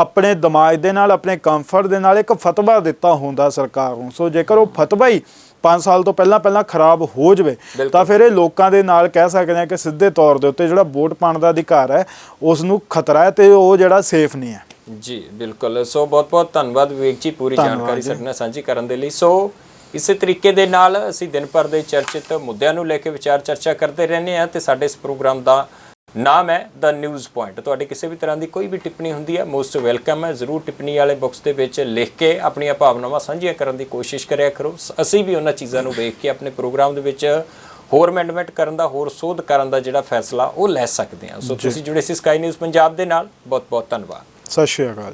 ਆਪਣੇ ਦਿਮਾਗ ਦੇ ਨਾਲ ਆਪਣੇ ਕੰਫਰਟ ਦੇ ਨਾਲ ਇੱਕ ਫਤਵਾ ਦਿੱਤਾ ਹੁੰਦਾ ਸਰਕਾਰ ਨੂੰ। ਸੋ ਜੇਕਰ ਉਹ ਫਤਵਾ ਹੀ 5 ਸਾਲ ਤੋਂ ਪਹਿਲਾਂ ਪਹਿਲਾਂ ਖਰਾਬ ਹੋ ਜਵੇ। ਤਾਂ ਫਿਰ ਇਹ ਲੋਕਾਂ ਦੇ ਨਾਲ ਕਹਿ ਸਕਦੇ ਆ ਕਿ ਸਿੱਧੇ ਤੌਰ ਦੇ ਉੱਤੇ ਜਿਹੜਾ ਵੋਟ ਪਾਉਣ ਦਾ ਅਧਿਕਾਰ ਹੈ ਉਸ ਨੂੰ ਖਤਰਾ ਹੈ ਤੇ ਉਹ ਜਿਹੜਾ ਸੇਫ ਨਹੀਂ ਹੈ ਜੀ ਬਿਲਕੁਲ ਸੋ ਬਹੁਤ ਬਹੁਤ ਧੰਨਵਾਦ ਵਿਵੇਕ ਜੀ ਪੂਰੀ ਜਾਣਕਾਰੀ। ਸਾਡੇ ਨਾਲ ਸਾਂਝੀ ਕਰਨ ਦੇ ਲਈ ਸੋ ਇਸੇ ਤਰੀਕੇ ਦੇ ਨਾਲ ਅਸੀਂ ਦਿਨ ਭਰ ਦੇ ਚਰਚਿਤ ਮੁੱਦਿਆਂ ਨੂੰ ਲੈ ਕੇ ਵਿਚਾਰ ਚਰਚਾ ਕਰਦੇ ਰਹਿੰਦੇ ਹਾਂ ਤੇ ਸਾਡੇ ਇਸ ਪ੍ਰੋਗਰਾਮ ਦਾ ਨਾਮ ਹੈ ਦਾ ਨਿਊਜ਼ ਪੁਆਇੰਟ ਤੁਹਾਡੀ ਕਿਸੇ ਵੀ ਤਰ੍ਹਾਂ ਦੀ ਕੋਈ ਵੀ ਟਿੱਪਣੀ ਹੁੰਦੀ ਹੈ ਮੋਸਟ ਵੈਲਕਮ ਹੈ। ਜ਼ਰੂਰ ਟਿੱਪਣੀ ਵਾਲੇ ਬਾਕਸ ਦੇ ਵਿੱਚ ਲਿਖ ਕੇ ਆਪਣੀਆਂ ਭਾਵਨਾਵਾਂ ਸਾਂਝੀਆਂ ਕਰਨ ਦੀ ਕੋਸ਼ਿਸ਼ ਕਰਿਆ ਕਰੋ। ਅਸੀਂ ਵੀ ਉਹਨਾਂ ਚੀਜ਼ਾਂ ਨੂੰ ਵੇਖ ਕੇ ਆਪਣੇ ਪ੍ਰੋਗਰਾਮ ਦੇ ਵਿੱਚ ਹੋਰ ਅਮੈਂਡਮੈਂਟ ਕਰਨ ਦਾ ਹੋਰ ਸੋਧ ਕਰਨ ਦਾ ਜਿਹੜਾ ਫੈਸਲਾ ਉਹ ਲੈ ਸਕਦੇ ਹਾਂ। ਸੋ ਤੁਸੀਂ ਜੁੜੇ ਸੀ ਸਕਾਈ ਨਿਊਜ਼ ਪੰਜਾਬ ਦੇ ਨਾਲ। ਬਹੁਤ ਬਹੁਤ ਧੰਨਵਾਦ। ਸਤਿ ਸ਼੍ਰੀ ਅਕਾਲ